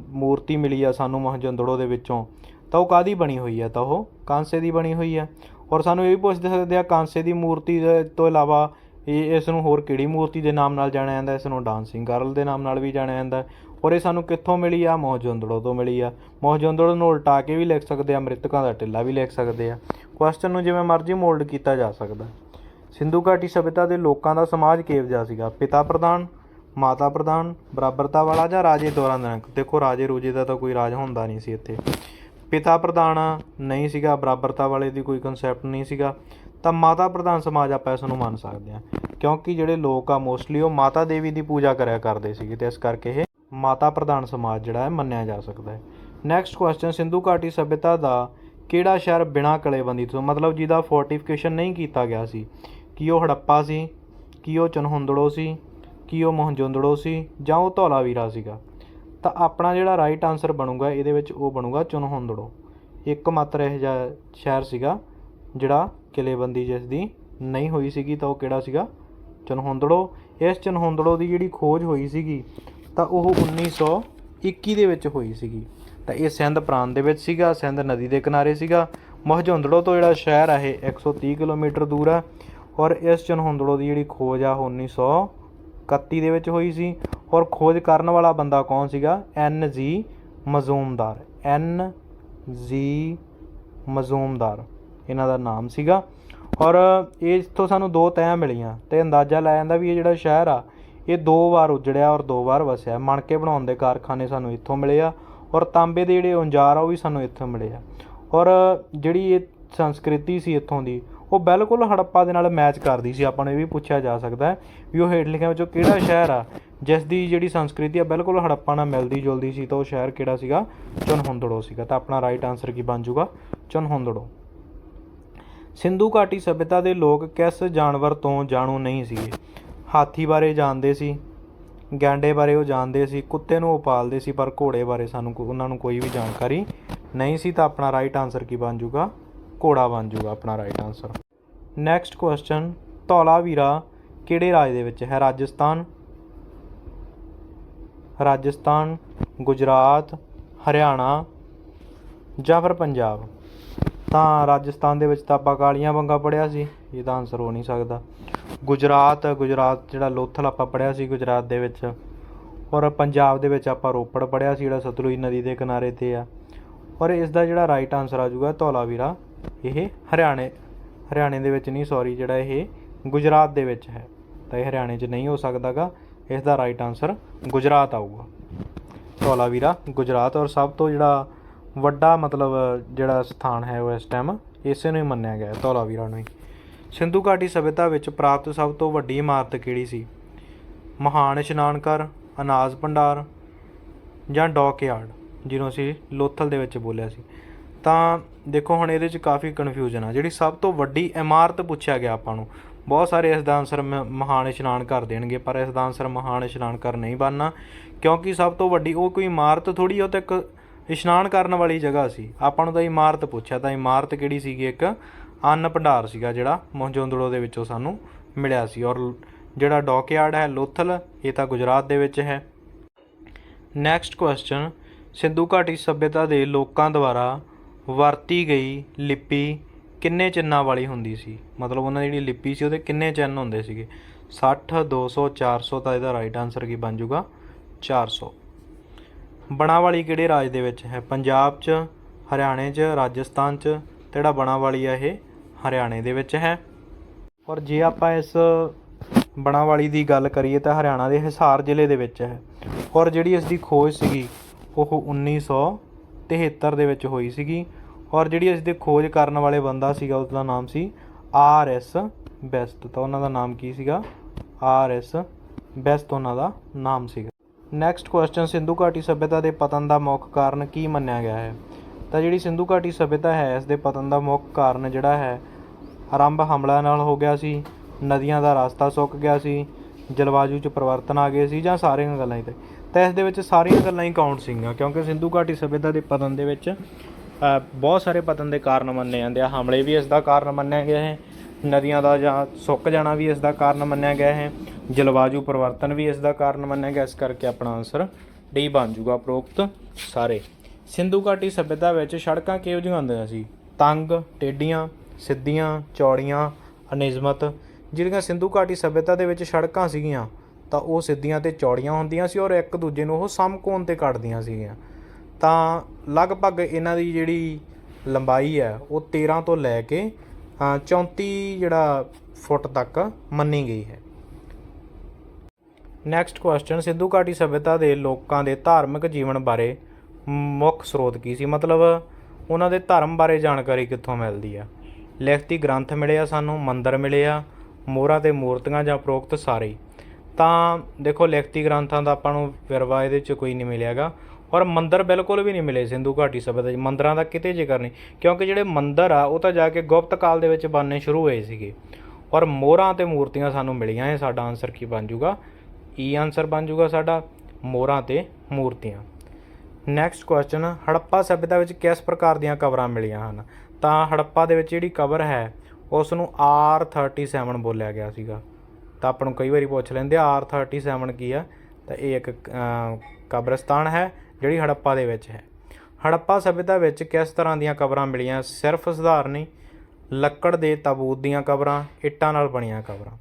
ਮੂਰਤੀ ਮਿਲੀ ਆ ਸਾਨੂੰ ਮੋਹਨਜੋਦੜੋ ਦੇ ਵਿੱਚੋਂ, ਤਾਂ ਉਹ ਕਾਦੀ ਬਣੀ ਹੋਈ ਆ? ਤਾਂ ਉਹ ਕਾਂਸੇ ਦੀ ਬਣੀ ਹੋਈ ਹੈ ਔਰ ਸਾਨੂੰ ਇਹ ਵੀ ਪੁੱਛ ਸਕਦੇ ਆ, ਕਾਂਸੇ ਦੀ ਮੂਰਤੀ ਦੇ ਤੋਂ ਇਲਾਵਾ ਇਹ, ਇਸ ਨੂੰ ਹੋਰ ਕਿਹੜੀ ਮੂਰਤੀ ਦੇ ਨਾਮ ਨਾਲ ਜਾਣਿਆ ਜਾਂਦਾ? ਇਸ ਨੂੰ ਡਾਂਸਿੰਗ ਗਰਲ ਦੇ ਨਾਮ ਨਾਲ ਵੀ ਜਾਣਿਆ ਜਾਂਦਾ। ਔਰ ਇਹ ਸਾਨੂੰ ਕਿੱਥੋਂ ਮਿਲੀ ਆ? ਮੋਹਜੰਦੜੋ ਤੋਂ ਮਿਲੀ ਆ। ਮੋਹਨਜੋਦੜੋ ਨੂੰ ਉਲਟਾ ਕੇ ਵੀ ਲਿਖ ਸਕਦੇ ਆ, ਮ੍ਰਿਤਕਾਂ ਦਾ ਟਿੱਲਾ ਵੀ ਲਿਖ ਸਕਦੇ ਆ। ਕੁਐਸਚਨ ਨੂੰ ਜਿਵੇਂ ਮਰਜ਼ੀ ਮੋਲਡ ਕੀਤਾ ਜਾ ਸਕਦਾ। ਸਿੰਧੂ ਘਾਟੀ ਸਭਿਅਤਾ ਦੇ ਲੋਕਾਂ ਦਾ ਸਮਾਜ ਕਿਹੋ ਜਿਹਾ ਸੀਗਾ। ਪਿਤਾ ਪ੍ਰਧਾਨ, ਮਾਤਾ ਪ੍ਰਧਾਨ, ਬਰਾਬਰਤਾ ਵਾਲਾ ਜਾਂ ਰਾਜੇ ਦੌਰਾਨ ਦਾ। ਦੇਖੋ, ਰਾਜੇ ਰੂਜੇ ਦਾ ਤਾਂ ਕੋਈ ਰਾਜ ਹੁੰਦਾ ਨਹੀਂ ਸੀ ਇੱਥੇ। ਪਿਤਾ ਪ੍ਰਧਾਨ ਨਹੀਂ ਸੀਗਾ, ਬਰਾਬਰਤਾ ਵਾਲੇ ਦੀ ਕੋਈ ਕਨਸੈਪਟ ਨਹੀਂ ਸੀਗਾ। ਤਾਂ ਮਾਤਾ ਪ੍ਰਧਾਨ ਸਮਾਜ ਆਪਾਂ ਇਸ ਨੂੰ ਮੰਨ ਸਕਦੇ ਹਾਂ। ਕਿਉਂਕਿ ਜਿਹੜੇ ਲੋਕ ਆ ਮੋਸਟਲੀ ਉਹ ਮਾਤਾ ਦੇਵੀ ਦੀ ਪੂਜਾ ਕਰਿਆ ਕਰਦੇ ਸੀਗੇ ਤੇ ਇਸ ਕਰਕੇ ਇਹ ਮਾਤਾ ਪ੍ਰਧਾਨ ਸਮਾਜ ਜਿਹੜਾ ਹੈ ਮੰਨਿਆ ਜਾ ਸਕਦਾ ਹੈ। ਨੈਕਸਟ ਕੁਐਸਚਨ ਸਿੰਧੂ ਘਾਟੀ ਸਭਿਅਤਾ ਦਾ ਕਿਹੜਾ ਸ਼ਹਿਰ ਬਿਨਾਂ ਕਲੇਬੰਦੀ ਤੋਂ, ਮਤਲਬ ਜਿਹਦਾ ਫੋਰਟੀਫਿਕੇਸ਼ਨ ਨਹੀਂ ਕੀਤਾ ਗਿਆ ਸੀ ਕੀ ਉਹ ਹੜੱਪਾ ਸੀ? ਕੀ ਉਹ ਚਨਹੁੰਦੜੋ ਸੀ? ਕੀ ਉਹ ਮੋਹਨਜੋਦੜੋ ਸੀ? ਜਾਂ ਉਹ ਧੌਲਾਵੀਰਾ ਸੀਗਾ? ਤਾਂ ਆਪਣਾ ਜਿਹੜਾ ਰਾਈਟ ਆਨਸਰ ਬਣੂਗਾ, ਇਹਦੇ ਵਿੱਚ ਉਹ ਬਣੂਗਾ ਚਨਹੁੰਦੜੋ ਇੱਕ ਮਾਤਰ ਇਹ ਜਿਹਾ ਸ਼ਹਿਰ ਸੀਗਾ, ਜਿਹੜਾ ਕਿਲੇਬੰਦੀ ਜਿਸ ਦੀ ਨਹੀਂ ਹੋਈ ਸੀਗੀ, ਤਾਂ ਉਹ ਕਿਹੜਾ ਸੀਗਾ? ਚਨਹੁੰਦੜੋ ਇਸ ਚਨਹੁੰਦੜੋ ਦੀ ਜਿਹੜੀ ਖੋਜ ਹੋਈ ਸੀਗੀ, ਤਾਂ ਉਹ 1921 ਦੇ ਵਿੱਚ ਹੋਈ ਸੀਗੀ। ਤਾਂ ਇਹ ਸਿੰਧ ਪ੍ਰਾਂਤ ਦੇ ਵਿੱਚ ਸੀਗਾ, ਸਿੰਧ ਨਦੀ ਦੇ ਕਿਨਾਰੇ ਸੀਗਾ। ਮਹਜੁੰਦੜੋ ਤੋਂ ਜਿਹੜਾ ਸ਼ਹਿਰ ਆ, ਇਹ 130 ਕਿਲੋਮੀਟਰ ਦੂਰ ਆ। ਔਰ ਇਸ ਚਨਹੁੰਦੜੋ ਦੀ ਜਿਹੜੀ ਖੋਜ ਆ, ਉਹ 1931 ਦੇ ਵਿੱਚ ਹੋਈ ਸੀ। ਔਰ ਖੋਜ ਕਰਨ ਵਾਲਾ ਬੰਦਾ ਕੌਣ ਸੀਗਾ? ਐਨ ਜੀ ਮਜ਼ੂਮਦਾਰ। ਐਨ ਜੀ ਮਜ਼ੂਮਦਾਰ। ਇਹਨਾਂ ਦਾ ਨਾਮ ਸੀਗਾ। ਔਰ ਇਹ ਤੋਂ ਸਾਨੂੰ ਦੋ ਤੈਆਂ ਮਿਲੀਆਂ ਤੇ ਅੰਦਾਜ਼ਾ ਲਾਇਆ ਜਾਂਦਾ ਵੀ ਇਹ ਜਿਹੜਾ ਸ਼ਹਿਰ ਆ, ਇਹ ਦੋ ਵਾਰ ਉਜੜਿਆ ਔਰ ਦੋ ਵਾਰ ਵਸਿਆ। ਮਣਕੇ ਬਣਾਉਣ ਦੇ ਕਾਰਖਾਨੇ ਸਾਨੂੰ ਇੱਥੋਂ ਮਿਲੇ ਆ ਔਰ ਤਾਂਬੇ ਦੇ ਜਿਹੜੇ ਉਂਜਾਰ ਆ, ਉਹ ਵੀ ਸਾਨੂੰ ਇੱਥੋਂ ਮਿਲੇ ਆ। ਔਰ ਜਿਹੜੀ ਇਹ ਸੰਸਕ੍ਰਿਤੀ ਸੀ ਇੱਥੋਂ ਦੀ ਉਹ ਬਿਲਕੁਲ ਹੜੱਪਾ ਦੇ ਨਾਲ ਮੈਚ ਕਰਦੀ ਸੀ, ਆਪਾਂ ਨੂੰ ਇਹ ਵੀ ਪੁੱਛਿਆ ਜਾ ਸਕਦਾ ਹੈ ਵੀ ਉਹ ਹੇਠ ਲਿਖਿਆਂ ਵਿੱਚੋਂ ਕਿਹੜਾ ਸ਼ਹਿਰ ਆ ਜਿਸ ਦੀ ਜਿਹੜੀ ਸੰਸਕ੍ਰਿਤੀ ਆ ਬਿਲਕੁਲ ਹੜੱਪਾ ਨਾਲ ਮਿਲਦੀ ਜੁਲਦੀ ਸੀ, ਤਾਂ ਉਹ ਸ਼ਹਿਰ ਕਿਹੜਾ ਸੀਗਾ? ਚਨਹੁੰਦੜੋ ਸੀਗਾ। ਤਾਂ ਆਪਣਾ ਰਾਈਟ ਆਨਸਰ ਕੀ ਬਣ ਜਾਊਗਾ? ਚਨਹੁੰਦੜੋ ਸਿੰਧੂ ਘਾਟੀ ਸਭਿਅਤਾ ਦੇ ਲੋਕ ਕਿਸ ਜਾਨਵਰ ਤੋਂ ਜਾਣੂ ਨਹੀਂ ਸੀਗੇ? ਹਾਥੀ ਬਾਰੇ ਜਾਣਦੇ ਸੀ, ਗੈਂਡੇ ਬਾਰੇ ਉਹ ਜਾਣਦੇ ਸੀ, ਕੁੱਤੇ ਨੂੰ ਉਹ ਪਾਲਦੇ ਸੀ, ਪਰ ਘੋੜੇ ਬਾਰੇ ਸਾਨੂੰ ਉਹਨਾਂ ਨੂੰ ਕੋਈ ਵੀ ਜਾਣਕਾਰੀ ਨਹੀਂ ਸੀ, ਤਾਂ ਆਪਣਾ ਰਾਈਟ ਆਨਸਰ ਕੀ ਬਣ ਜਾਊਗਾ? ਘੋੜਾ ਬਣ ਜਾਊਗਾ ਆਪਣਾ right answer next question Dholavira ਕਿਹੜੇ ਰਾਜ ਦੇ ਵਿੱਚ ਹੈ? ਰਾਜਸਥਾਨ ਰਾਜਸਥਾਨ, ਗੁਜਰਾਤ, ਹਰਿਆਣਾ ਜਾਂ ਫਿਰ ਪੰਜਾਬ? ਤਾਂ ਰਾਜਸਥਾਨ ਦੇ ਵਿੱਚ ਤਾਂ ਆਪਾਂ ਕਾਲੀਆਂ ਬੰਗਾ ਪੜਿਆ ਸੀ ਇਹਦਾ ਆਨਸਰ ਹੋ ਨਹੀਂ ਸਕਦਾ। ਗੁਜਰਾਤ ਗੁਜਰਾਤ ਜਿਹੜਾ ਲੋਥਲ ਆਪਾਂ ਪੜਿਆ ਸੀ ਗੁਜਰਾਤ ਦੇ ਵਿੱਚ। ਔਰ ਪੰਜਾਬ ਦੇ ਵਿੱਚ ਆਪਾਂ ਰੋਪੜ ਪੜਿਆ ਸੀ ਜਿਹੜਾ ਸਤਲੁਜ ਨਦੀ ਦੇ ਕਿਨਾਰੇ ਤੇ ਆ। ਔਰ ਇਸ ਦਾ ਜਿਹੜਾ ਰਾਈਟ ਆਨਸਰ ਆ ਜਾਊਗਾ ਧੌਲਾਵੀਰਾ। ਇਹ ਹਰਿਆਣੇ ਹਰਿਆਣੇ ਦੇ ਵਿੱਚ ਨਹੀਂ ਸੌਰੀ ਜਿਹੜਾ ਇਹ ਗੁਜਰਾਤ ਦੇ ਵਿੱਚ ਹੈ। ਤਾਂ ਇਹ ਹਰਿਆਣੇ 'ਚ ਨਹੀਂ ਹੋ ਸਕਦਾਗਾ। ਇਸ ਦਾ ਰਾਈਟ ਆਨਸਰ ਗੁਜਰਾਤ ਆਊਗਾ। ਧੌਲਾਵੀਰਾ ਗੁਜਰਾਤ ਔਰ ਸਭ ਤੋਂ ਜਿਹੜਾ ਵੱਡਾ ਮਤਲਬ ਜਿਹੜਾ ਸਥਾਨ ਹੈ ਉਹ ਇਸ ਟਾਈਮ ਇਸੇ ਨੂੰ ਹੀ ਮੰਨਿਆ ਗਿਆ ਹੈ, ਧੌਲਾਵੀਰਾ ਨੂੰ ਹੀ। ਸਿੰਧੂ ਘਾਟੀ ਸਭਿਅਤਾ ਵਿੱਚ ਪ੍ਰਾਪਤ ਸਭ ਤੋਂ ਵੱਡੀ ਇਮਾਰਤ ਕਿਹੜੀ ਸੀ? ਮਹਾਨ ਇਸ਼ਨਾਨ ਘਰ ਅਨਾਜ ਭੰਡਾਰ ਜਾਂ ਡੌਕਯਾਰਡ ਜਿਹਨੂੰ ਅਸੀਂ ਲੋਥਲ ਦੇ ਵਿੱਚ ਬੋਲਿਆ ਸੀ। ਤਾਂ ਦੇਖੋ ਹੁਣ ਇਹਦੇ 'ਚ ਕਾਫੀ ਕਨਫਿਊਜ਼ਨ ਆ। ਜਿਹੜੀ ਸਭ ਤੋਂ ਵੱਡੀ ਇਮਾਰਤ ਪੁੱਛਿਆ ਗਿਆ ਆਪਾਂ ਨੂੰ, ਬਹੁਤ ਸਾਰੇ ਇਸ ਦਾ ਆਨਸਰ ਮ- ਮਹਾਨ ਇਸ਼ਨਾਨ ਘਰ ਦੇਣਗੇ, ਪਰ ਇਸ ਦਾ ਆਨਸਰ ਮਹਾਨ ਇਸ਼ਨਾਨ ਘਰ ਨਹੀਂ ਬਣਨਾ, ਕਿਉਂਕਿ ਸਭ ਤੋਂ ਵੱਡੀ ਉਹ ਕੋਈ ਇਮਾਰਤ ਥੋੜੀ ਉਹ ਤਾਂ ਇੱਕ ਇਸ਼ਨਾਨ ਕਰਨ ਵਾਲੀ ਜਗ੍ਹਾ ਸੀ। ਆਪਾਂ ਨੂੰ ਤਾਂ ਇਮਾਰਤ ਪੁੱਛਿਆ, ਤਾਂ ਇਮਾਰਤ ਕਿਹੜੀ ਸੀਗੀ? ਇੱਕ ਅੰਨ ਭੰਡਾਰ ਸੀਗਾ ਜਿਹੜਾ ਮੋਹਨਜੋਦੜੋ ਦੇ ਵਿੱਚੋਂ ਸਾਨੂੰ ਮਿਲਿਆ ਸੀ। ਔਰ ਜਿਹੜਾ ਡੌਕਯਾਰਡ ਹੈ ਲੋਥਲ, ਇਹ ਤਾਂ ਗੁਜਰਾਤ ਦੇ ਵਿੱਚ ਹੈ। ਨੈਕਸਟ ਕੁਐਸਚਨ ਸਿੰਧੂ ਘਾਟੀ ਸਭਿਅਤਾ ਦੇ ਲੋਕਾਂ ਦੁਆਰਾ ਵਰਤੀ ਗਈ ਲਿਪੀ ਕਿੰਨੇ ਚਿੰਨ੍ਹਾਂ ਵਾਲੀ ਹੁੰਦੀ ਸੀ? ਮਤਲਬ ਉਹਨਾਂ ਦੀ ਜਿਹੜੀ ਲਿਪੀ ਸੀ, ਉਹਦੇ ਕਿੰਨੇ ਚਿੰਨ੍ਹ ਹੁੰਦੇ ਸੀਗੇ? 60 200 400 ਤਾਂ ਇਹਦਾ ਰਾਈਟ ਆਨਸਰ ਕੀ ਬਣ ਜਾਊਗਾ? 400 ਬਣਾਵਾਲੀ ਕਿਹੜੇ ਰਾਜ ਦੇ ਵਿੱਚ ਹੈ? ਪੰਜਾਬ 'ਚ, ਹਰਿਆਣੇ 'ਚ, ਰਾਜਸਥਾਨ 'ਚ ਤੇ ਜਿਹੜਾ ਬਣਾਵਾਲੀ ਆ ਇਹ ਹਰਿਆਣੇ ਦੇ ਵਿੱਚ ਹੈ। ਔਰ ਜੇ ਆਪਾਂ ਇਸ ਬਣਾਵਾਲੀ ਦੀ ਗੱਲ ਕਰੀਏ ਤਾਂ ਹਰਿਆਣਾ ਦੇ ਹਿਸਾਰ ਜ਼ਿਲ੍ਹੇ ਦੇ ਵਿੱਚ ਹੈ। ਔਰ ਜਿਹੜੀ ਇਸ ਦੀ ਖੋਜ ਸੀਗੀ, ਉਹ 1973 ਦੇ ਵਿੱਚ ਹੋਈ ਸੀਗੀ। ਔਰ ਜਿਹੜੀ ਇਸ ਦੀ ਖੋਜ ਕਰਨ ਵਾਲੇ ਬੰਦਾ ਸੀਗਾ, ਉਸ ਦਾ ਨਾਮ ਸੀ ਆਰ ਐਸ ਬੈਸਟ। ਤਾਂ ਉਹਨਾਂ ਦਾ ਨਾਮ ਕੀ ਸੀਗਾ? ਆਰ ਐਸ ਬੈਸਟ ਉਹਨਾਂ ਦਾ ਨਾਮ ਸੀਗਾ। ਨੈਕਸਟ ਕੁਐਸਚਨ ਸਿੰਧੂ ਘਾਟੀ ਸਭਿਅਤਾ ਦੇ ਪਤਨ ਦਾ ਮੁੱਖ ਕਾਰਨ ਕੀ ਮੰਨਿਆ ਗਿਆ ਹੈ? ਤਾਂ ਜਿਹੜੀ ਸਿੰਧੂ ਘਾਟੀ ਸਭਿਅਤਾ ਹੈ, ਇਸ ਦੇ ਪਤਨ ਦਾ ਮੁੱਖ ਕਾਰਨ ਜਿਹੜਾ ਹੈ, ਆਰੰਭ ਹਮਲਿਆਂ ਨਾਲ ਹੋ ਗਿਆ ਸੀ, ਨਦੀਆਂ ਦਾ ਰਸਤਾ ਸੁੱਕ ਗਿਆ ਸੀ, ਜਲਵਾਯੂ 'ਚ ਪਰਿਵਰਤਨ ਆ ਗਏ ਸੀ, ਜਾਂ ਸਾਰੀਆਂ ਗੱਲਾਂ ਹੀ ਤੇ। ਤਾਂ ਇਸ ਦੇ ਵਿੱਚ ਸਾਰੀਆਂ ਗੱਲਾਂ ਹੀ ਕਾਊਂਟ ਸੀਗੀਆਂ, ਕਿਉਂਕਿ ਸਿੰਧੂ ਘਾਟੀ ਸਭਿਅਤਾ ਦੇ ਪਤਨ ਦੇ ਵਿੱਚ ਬਹੁਤ ਸਾਰੇ ਪਤਨ ਦੇ ਕਾਰਨ ਮੰਨੇ ਜਾਂਦੇ ਆ। ਹਮਲੇ ਵੀ ਇਸ ਦਾ ਕਾਰਨ ਮੰਨਿਆ ਗਿਆ ਹੈ। ਨਦੀਆਂ ਦਾ ਜਾਂ ਸੁੱਕ ਜਾਣਾ ਵੀ ਇਸ ਦਾ ਕਾਰਨ ਮੰਨਿਆ ਗਿਆ ਹੈ। ਜਲਵਾਯੂ ਪਰਿਵਰਤਨ ਵੀ ਇਸ ਦਾ ਕਾਰਨ ਮੰਨਿਆ ਗਿਆ। ਇਸ ਕਰਕੇ ਆਪਣਾ ਆਨਸਰ ਡੀ ਬਣ ਜਾਊਗਾ ਉਪਰੋਕਤ ਸਾਰੇ। ਸਿੰਧੂ ਘਾਟੀ ਸਭਿਅਤਾ ਵਿੱਚ ਸੜਕਾਂ ਕਿਹੋ ਜਿਹੀਆਂ ਹੁੰਦੀਆਂ ਸੀ? ਤੰਗ, ਟੇਡੀਆਂ, ਸਿੱਧੀਆਂ, ਚੌੜੀਆਂ ਅਨਿਜ਼ਮਤ ਜਿਹੜੀਆਂ ਸਿੰਧੂ ਘਾਟੀ ਸਭਿਅਤਾ ਦੇ ਵਿੱਚ ਸੜਕਾਂ ਸੀਗੀਆਂ, ਤਾਂ ਉਹ ਸਿੱਧੀਆਂ ਤੇ ਚੌੜੀਆਂ ਹੁੰਦੀਆਂ ਸੀ ਔਰ ਇੱਕ ਦੂਜੇ ਨੂੰ ਉਹ ਸਮਕੋਣ ਤੇ ਕੱਟਦੀਆਂ ਸੀਗੀਆਂ। ਤਾਂ ਲਗਭਗ ਇਹਨਾਂ ਦੀ ਜਿਹੜੀ ਲੰਬਾਈ ਹੈ ਉਹ 13 ਤੋਂ ਲੈ ਕੇ ਅ, 34 ਜਿਹੜਾ ਫੁੱਟ ਤੱਕ ਮੰਨੀ ਗਈ ਹੈ। ਨੈਕਸਟ ਕੁਐਸਚਨ ਸਿੰਧੂ ਘਾਟੀ ਸਭਿਅਤਾ ਦੇ ਲੋਕਾਂ ਦੇ ਧਾਰਮਿਕ ਜੀਵਨ ਬਾਰੇ ਮੁੱਖ ਸਰੋਤ ਕੀ ਸੀ? ਮਤਲਬ ਉਹਨਾਂ ਦੇ ਧਰਮ ਬਾਰੇ ਜਾਣਕਾਰੀ ਕਿੱਥੋਂ ਮਿਲਦੀ ਆ? ਲਿਖਤੀ ਗ੍ਰੰਥ ਮਿਲੇ ਆ ਸਾਨੂੰ ਮੰਦਰ ਮਿਲੇ ਆ ਮੋਹਰਾਂ ਤੇ ਮੂਰਤੀਆਂ ਜਾਂ ਪ੍ਰੋਕਤ ਸਾਰੇ। ਤਾਂ ਦੇਖੋ ਲਿਖਤੀ ਗ੍ਰੰਥਾਂ ਦਾ ਆਪਾਂ ਨੂੰ ਵਿਰਵਾ ਇਹਦੇ ਚ ਕੋਈ ਨਹੀਂ ਮਿਲਿਆਗਾ। ਔਰ ਮੰਦਰ ਬਿਲਕੁਲ ਵੀ ਨਹੀਂ ਮਿਲੇ ਸਿੰਧੂ ਘਾਟੀ ਸਭਿਅਤਾ 'ਚ ਮੰਦਰਾਂ ਦਾ ਕਿਤੇ ਜ਼ਿਕਰ ਨਹੀਂ, ਕਿਉਂਕਿ ਜਿਹੜੇ ਮੰਦਰ ਆ, ਉਹ ਤਾਂ ਜਾ ਕੇ ਗੁਪਤ ਕਾਲ ਦੇ ਵਿੱਚ ਬਣਨੇ ਸ਼ੁਰੂ ਹੋਏ ਸੀਗੇ। ਔਰ ਮੋਹਰਾਂ ਤੇ ਮੂਰਤੀਆਂ ਸਾਨੂੰ ਮਿਲੀਆਂ ਇਹ ਸਾਡਾ ਆਨਸਰ ਕੀ ਬਣ ਜਾਊਗਾ ਈ ਆਨਸਰ ਬਣ ਜਾਊਗਾ ਸਾਡਾ, ਮੋਹਰਾਂ ਤੇ ਮੂਰਤੀਆਂ। ਨੈਕਸਟ ਕੁਐਸਚਨ ਹੜੱਪਾ ਸਭਿਅਤਾ ਵਿੱਚ ਕਿਸ ਪ੍ਰਕਾਰ ਦੀਆਂ ਕਬਰਾਂ ਮਿਲੀਆਂ ਹਨ? ਤਾਂ ਹੜੱਪਾ ਦੇ ਵਿੱਚ ਜਿਹੜੀ ਕਬਰ ਹੈ ਉਸ ਨੂੰ R37 ਬੋਲਿਆ ਗਿਆ ਸੀਗਾ। ਤਾਂ ਆਪਾਂ ਨੂੰ ਕਈ ਵਾਰੀ ਪੁੱਛ ਲੈਂਦੇ ਆ R37 ਕੀ ਆ? ਤਾਂ ਇਹ ਇੱਕ ਕਬਰਸਤਾਨ ਹੈ ਜਿਹੜੀ ਹੜੱਪਾ ਦੇ ਵਿੱਚ ਹੈ। ਹੜੱਪਾ ਸਭਿਅਤਾ ਵਿੱਚ ਕਿਸ ਤਰ੍ਹਾਂ ਦੀਆਂ ਕਬਰਾਂ ਮਿਲੀਆਂ? ਸਿਰਫ ਸਧਾਰਨ ਹੀ ਲੱਕੜ ਦੇ ਤਾਬੂਤ ਦੀਆਂ ਕਬਰਾਂ, ਇੱਟਾਂ ਨਾਲ ਬਣੀਆਂ ਕਬਰਾਂ।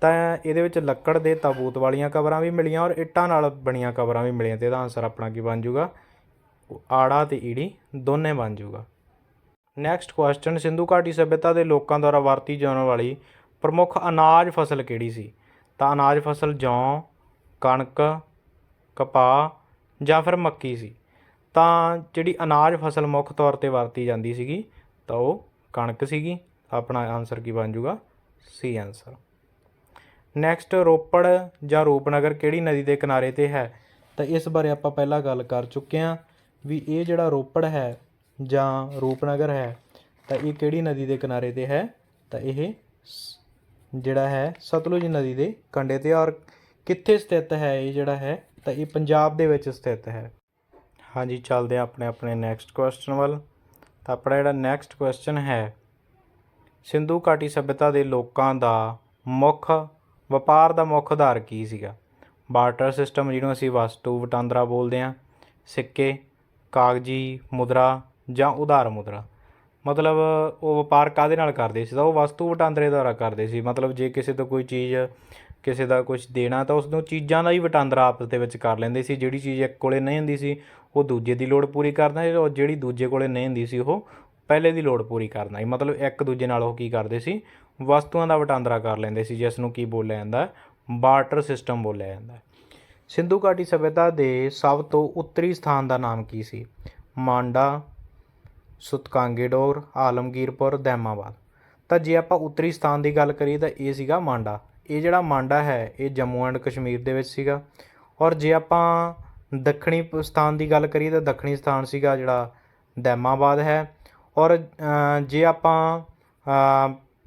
ਤਾਂ ਇਹਦੇ ਵਿੱਚ ਲੱਕੜ ਦੇ ਤਾਬੂਤ ਵਾਲੀਆਂ ਕਬਰਾਂ ਵੀ ਮਿਲੀਆਂ ਔਰ ਇੱਟਾਂ ਨਾਲ ਬਣੀਆਂ ਕਬਰਾਂ ਵੀ ਮਿਲੀਆਂ। ਤੇ ਇਹਦਾ ਆਨਸਰ ਆਪਣਾ ਕੀ ਬਣ ਜਾਊਗਾ? ਆੜਾ ਤੇ ਈੜੀ ਦੋਨੇ ਬਣ ਜਾਊਗਾ। ਨੈਕਸਟ ਕੁਐਸਚਨ ਸਿੰਧੂ ਘਾਟੀ ਸਭਿਅਤਾ ਦੇ ਲੋਕਾਂ ਦੁਆਰਾ ਵਰਤੀ ਜਾਣ ਵਾਲੀ ਪ੍ਰਮੁੱਖ ਅਨਾਜ ਫਸਲ ਕਿਹੜੀ ਸੀ? ਤਾਂ ਅਨਾਜ ਫਸਲ ਜੌਂ, ਕਣਕ, ਕਪਾਹ ਜਾਂ ਫਿਰ ਮੱਕੀ ਸੀ, ਤਾਂ ਜਿਹੜੀ ਅਨਾਜ ਫਸਲ ਮੁੱਖ ਤੌਰ ਤੇ ਵਰਤੀ ਜਾਂਦੀ ਸੀਗੀ, ਤਾਂ ਉਹ ਕਣਕ ਸੀਗੀ। ਆਪਣਾ ਆਨਸਰ ਕੀ ਬਣ ਜਾਊਗਾ? ਸੀ ਆਨਸਰ ਨੈਕਸਟ ਰੋਪੜ ਜਾਂ ਰੂਪਨਗਰ ਕਿਹੜੀ ਨਦੀ ਦੇ ਕਿਨਾਰੇ ਤੇ ਹੈ? ਤਾਂ ਇਸ ਬਾਰੇ ਆਪਾਂ ਪਹਿਲਾਂ ਗੱਲ ਕਰ ਚੁੱਕੇ ਹਾਂ ਵੀ ਇਹ ਜਿਹੜਾ ਰੋਪੜ ਹੈ ਜਾਂ ਰੂਪਨਗਰ ਹੈ, ਤਾਂ ਇਹ ਕਿਹੜੀ ਨਦੀ ਦੇ ਕਿਨਾਰੇ ਤੇ ਹੈ? ਤਾਂ ਇਹ ਸ- ਜਿਹੜਾ ਹੈ ਸਤਲੁਜ ਨਦੀ ਦੇ ਕੰਢੇ ਤੇ ਔਰ ਕਿੱਥੇ ਸਥਿਤ ਹੈ ਇਹ ਜਿਹੜਾ ਹੈ? ਤਾਂ ਇਹ ਪੰਜਾਬ ਦੇ ਵਿੱਚ ਸਥਿਤ ਹੈ। ਹਾਂਜੀ, ਚੱਲਦੇ ਹਾਂ ਆਪਣੇ ਆਪਣੇ ਨੈਕਸਟ ਕੁਐਸਚਨ ਵੱਲ। ਤਾਂ ਆਪਣਾ ਜਿਹੜਾ ਨੈਕਸਟ ਕੁਐਸਚਨ ਹੈ, ਸਿੰਧੂ ਘਾਟੀ ਸਭਿਅਤਾ ਦੇ ਲੋਕਾਂ ਦਾ ਮੁੱਖ, ਵਪਾਰ ਦਾ ਮੁੱਖ ਆਧਾਰ ਕੀ ਸੀਗਾ? ਬਾਰਟਰ ਸਿਸਟਮ ਜਿਹਨੂੰ ਅਸੀਂ ਵਸਤੂ ਵਟਾਂਦਰਾ ਬੋਲਦੇ ਹਾਂ, ਸਿੱਕੇ, ਕਾਗਜ਼ੀ ਮੁਦਰਾ ਜਾਂ ਉਧਾਰ ਮੁਦਰਾ। ਮਤਲਬ ਉਹ ਵਪਾਰ ਕਾਦੇ ਨਾਲ ਕਰਦੇ ਸੀ? ਤਾਂ ਉਹ ਵਸਤੂ ਵਟਾਂਦਰੇ ਦੁਆਰਾ ਕਰਦੇ ਸੀ। ਮਤਲਬ ਜੇ ਕਿਸੇ ਤੋਂ ਕੋਈ ਚੀਜ਼ ਕਿਸੇ ਦਾ ਕੁਝ ਦੇਣਾ ਤਾਂ ਉਸ ਨੂੰ ਚੀਜ਼ਾਂ ਦਾ ਹੀ ਵਟਾਂਦਰਾ ਆਪਸ ਦੇ ਵਿੱਚ ਕਰ ਲੈਂਦੇ ਸੀ। ਜਿਹੜੀ ਚੀਜ਼ ਇੱਕ ਕੋਲੇ ਨਹੀਂ ਹੁੰਦੀ ਸੀ, ਉਹ ਦੂਜੇ ਦੀ ਲੋੜ ਪੂਰੀ ਕਰਦਾ ਸੀ ਔਰ ਜਿਹੜੀ ਦੂਜੇ ਕੋਲੇ ਨਹੀਂ ਹੁੰਦੀ ਸੀ, ਉਹ ਪਹਿਲੇ ਦੀ ਲੋੜ ਪੂਰੀ ਕਰਨਾ ਸੀ। ਮਤਲਬ ਇੱਕ ਦੂਜੇ ਨਾਲ ਉਹ ਕੀ ਕਰਦੇ ਸੀ? ਵਸਤੂਆਂ ਦਾ ਵਟਾਂਦਰਾ ਕਰ ਲੈਂਦੇ ਸੀ, ਜਿਸ ਨੂੰ ਕੀ ਬੋਲਿਆ ਜਾਂਦਾ? ਬਾਰਟਰ ਸਿਸਟਮ ਬੋਲਿਆ ਜਾਂਦਾ। ਸਿੰਧੂ ਘਾਟੀ ਸਭਿਅਤਾ ਦੇ ਸਭ ਤੋਂ ਉੱਤਰੀ ਸਥਾਨ ਦਾ ਨਾਮ ਕੀ ਸੀ? ਮਾਂਡਾ, ਸੁਤਕਾਂਗੇਡੋਰ, ਆਲਮਗੀਰਪੁਰ ਦੈਮਾਬਾਦ ਤਾਂ ਜੇ ਆਪਾਂ ਉੱਤਰੀ ਸਥਾਨ ਦੀ ਗੱਲ ਕਰੀਏ ਤਾਂ ਇਹ ਸੀਗਾ ਮਾਂਡਾ। ਇਹ ਜਿਹੜਾ ਮਾਂਡਾ ਹੈ, ਇਹ ਜੰਮੂ ਐਂਡ ਕਸ਼ਮੀਰ ਦੇ ਵਿੱਚ ਸੀਗਾ। ਔਰ ਜੇ ਆਪਾਂ ਦੱਖਣੀ ਸਥਾਨ ਦੀ ਗੱਲ ਕਰੀਏ ਤਾਂ ਦੱਖਣੀ ਸਥਾਨ ਸੀਗਾ ਜਿਹੜਾ ਦੈਮਾਬਾਦ ਹੈ। ਔਰ ਜੇ ਆਪਾਂ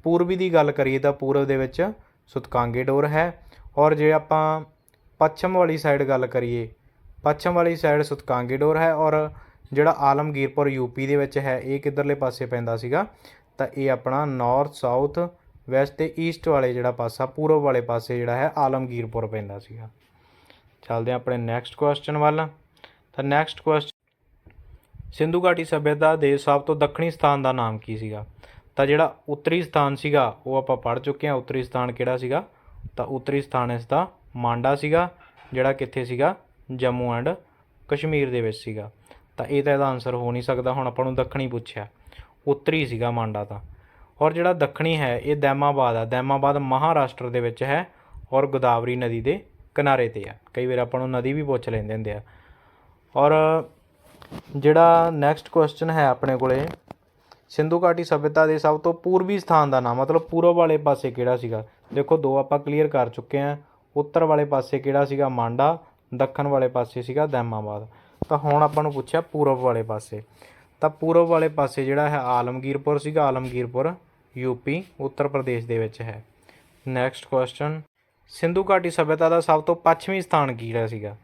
ਪੂਰਬੀ ਦੀ ਗੱਲ ਕਰੀਏ ਤਾਂ ਪੂਰਬ ਦੇ ਵਿੱਚ ਸੁਤਕਾਂਗੇਡੋਰ ਹੈ। ਔਰ ਜੇ ਆਪਾਂ ਪੱਛਮ ਵਾਲੀ ਸਾਈਡ ਗੱਲ ਕਰੀਏ, ਪੱਛਮ ਵਾਲੀ ਸਾਈਡ ਸੁਤਕਾਂਗੇਡੋਰ ਹੈ। ਔਰ ਜਿਹੜਾ ਆਲਮਗੀਰਪੁਰ ਯੂਪੀ ਦੇ ਵਿੱਚ ਹੈ, ਇਹ ਕਿੱਧਰਲੇ ਪਾਸੇ ਪੈਂਦਾ ਸੀਗਾ, ਤਾਂ ਇਹ ਆਪਣਾ ਨਾਰਥ ਸਾਊਥ ਵੈਸਟ ਤੇ ਈਸਟ ਵਾਲੇ ਜਿਹੜਾ ਪਾਸਾ, ਪੂਰਬ ਵਾਲੇ ਪਾਸੇ ਜਿਹੜਾ ਹੈ, ਆਲਮਗੀਰਪੁਰ ਪੈਂਦਾ ਸੀਗਾ। ਚੱਲਦੇ ਹਾਂ ਆਪਣੇ ਨੈਕਸਟ ਕੁਐਸਚਨ ਵੱਲ। ਤਾਂ ਨੈਕਸਟ ਕੁਐਸਚਨ ਸਿੰਧੂ ਘਾਟੀ ਸਭਿਅਤਾ ਦੇ ਸਭ ਤੋਂ ਦੱਖਣੀ ਸਥਾਨ ਦਾ ਨਾਮ ਕੀ ਸੀਗਾ? ਤਾਂ ਜਿਹੜਾ ਉੱਤਰੀ ਸਥਾਨ ਸੀਗਾ, ਉਹ ਆਪਾਂ ਪੜ੍ਹ ਚੁੱਕੇ ਹਾਂ। ਉੱਤਰੀ ਸਥਾਨ ਕਿਹੜਾ ਸੀਗਾ? ਤਾਂ ਉੱਤਰੀ ਸਥਾਨ ਇਸ ਦਾ ਮਾਂਡਾ ਸੀਗਾ, ਜਿਹੜਾ ਕਿੱਥੇ ਸੀਗਾ? ਜੰਮੂ ਐਂਡ ਕਸ਼ਮੀਰ ਦੇ ਵਿੱਚ ਸੀਗਾ। ਤਾਂ ਇਹ ਤਾਂ ਇਹਦਾ ਆਨਸਰ ਹੋ ਨਹੀਂ ਸਕਦਾ, ਹੁਣ ਆਪਾਂ ਨੂੰ ਦੱਖਣੀ ਪੁੱਛਿਆ। ਉੱਤਰੀ ਸੀਗਾ ਮਾਂਡਾ ਤਾਂ। ਔਰ ਜਿਹੜਾ ਦੱਖਣੀ ਹੈ, ਇਹ ਦੈਮਾਬਾਦ ਆ। ਦੈਮਾਬਾਦ ਮਹਾਰਾਸ਼ਟਰ ਦੇ ਵਿੱਚ ਹੈ ਔਰ ਗੋਦਾਵਰੀ ਨਦੀ ਦੇ ਕਿਨਾਰੇ ਤੇ ਆ। ਕਈ ਵਾਰ ਆਪਾਂ ਨੂੰ ਨਦੀ ਵੀ ਪੁੱਛ ਲੈਂਦੇ ਹੁੰਦੇ ਆ। ਔਰ ਜਿਹੜਾ ਨੈਕਸਟ ਕੁਐਸਚਨ ਹੈ ਆਪਣੇ ਕੋਲੇ, ਸਿੰਧੂ ਘਾਟੀ ਸਭਿਅਤਾ ਦੇ ਸਭ ਤੋਂ ਪੂਰਬੀ ਸਥਾਨ ਦਾ ਨਾਮ, ਮਤਲਬ ਪੂਰਬ ਵਾਲੇ ਪਾਸੇ ਕਿਹੜਾ ਸੀਗਾ? ਦੇਖੋ, ਦੋ ਆਪਾਂ ਕਲੀਅਰ ਕਰ ਚੁੱਕੇ ਹਾਂ ਉੱਤਰ ਵਾਲੇ ਪਾਸੇ ਕਿਹੜਾ ਸੀਗਾ? ਮਾਂਡਾ। ਦੱਖਣ ਵਾਲੇ ਪਾਸੇ ਸੀਗਾ ਦੈਮਾਬਾਦ ਤਾਂ ਹੁਣ ਆਪਾਂ ਨੂੰ ਪੁੱਛਿਆ ਪੂਰਬ ਵਾਲੇ ਪਾਸੇ। ਤਾਂ ਪੂਰਬ ਵਾਲੇ ਪਾਸੇ ਜਿਹੜਾ ਹੈ, ਆਲਮਗੀਰਪੁਰ ਸੀਗਾ, ਆਲਮਗੀਰਪੁਰ। ਯੂਪੀ, ਉੱਤਰ ਪ੍ਰਦੇਸ਼ ਦੇ ਵਿੱਚ ਹੈ। ਨੈਕਸਟ ਕੁਐਸਚਨ ਸਿੰਧੂ ਘਾਟੀ ਸਭਿਅਤਾ ਦਾ ਸਭ ਤੋਂ ਪੱਛਮੀ ਸਥਾਨ ਕਿਹੜਾ ਸੀਗਾ?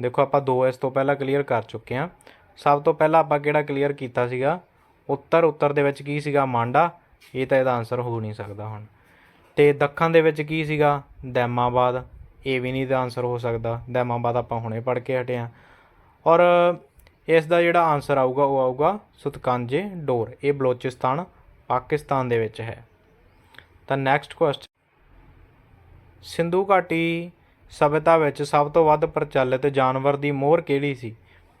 ਦੇਖੋ, ਆਪਾਂ ਦੋ ਇਸ ਤੋਂ ਪਹਿਲਾਂ ਕਲੀਅਰ ਕਰ ਚੁੱਕੇ ਹਾਂ। ਸਭ ਤੋਂ ਪਹਿਲਾਂ ਆਪਾਂ ਕਿਹੜਾ ਕਲੀਅਰ ਕੀਤਾ ਸੀਗਾ? ਉੱਤਰ ਉੱਤਰ ਦੇ ਵਿੱਚ ਕੀ ਸੀਗਾ? ਮਾਂਡਾ। ਇਹ ਤਾਂ ਇਹਦਾ ਆਨਸਰ ਹੋ ਨਹੀਂ ਸਕਦਾ ਹੁਣ। ਤੇ ਦੱਖਣ ਦੇ ਵਿੱਚ ਕੀ ਸੀਗਾ? ਦੈਮਾਬਾਦ ਇਹ ਵੀ ਨਹੀਂ ਦਾ ਆਨਸਰ ਹੋ ਸਕਦਾ। ਦੈਮਾਬਾਦ ਆਪਾਂ ਹੁਣੇ ਪੜ੍ਹ ਕੇ ਹਟੇ ਹਾਂ। ਔਰ ਇਸ ਦਾ ਜਿਹੜਾ ਆਨਸਰ ਆਊਗਾ, ਉਹ ਆਊਗਾ ਸੁਤਕਾਂਜੇ, ਡੋਰ। ਇਹ ਬਲੋਚਿਸਤਾਨ ਪਾਕਿਸਤਾਨ ਦੇ ਵਿੱਚ ਹੈ। ਤਾਂ ਨੈਕਸਟ ਕੁਐਸਚਨ ਸਿੰਧੂ ਘਾਟੀ ਸਭਿਅਤਾ ਵਿੱਚ ਸਭ ਤੋਂ ਵੱਧ ਪ੍ਰਚਲਿਤ ਜਾਨਵਰ ਦੀ ਮੋਹਰ ਕਿਹੜੀ ਸੀ?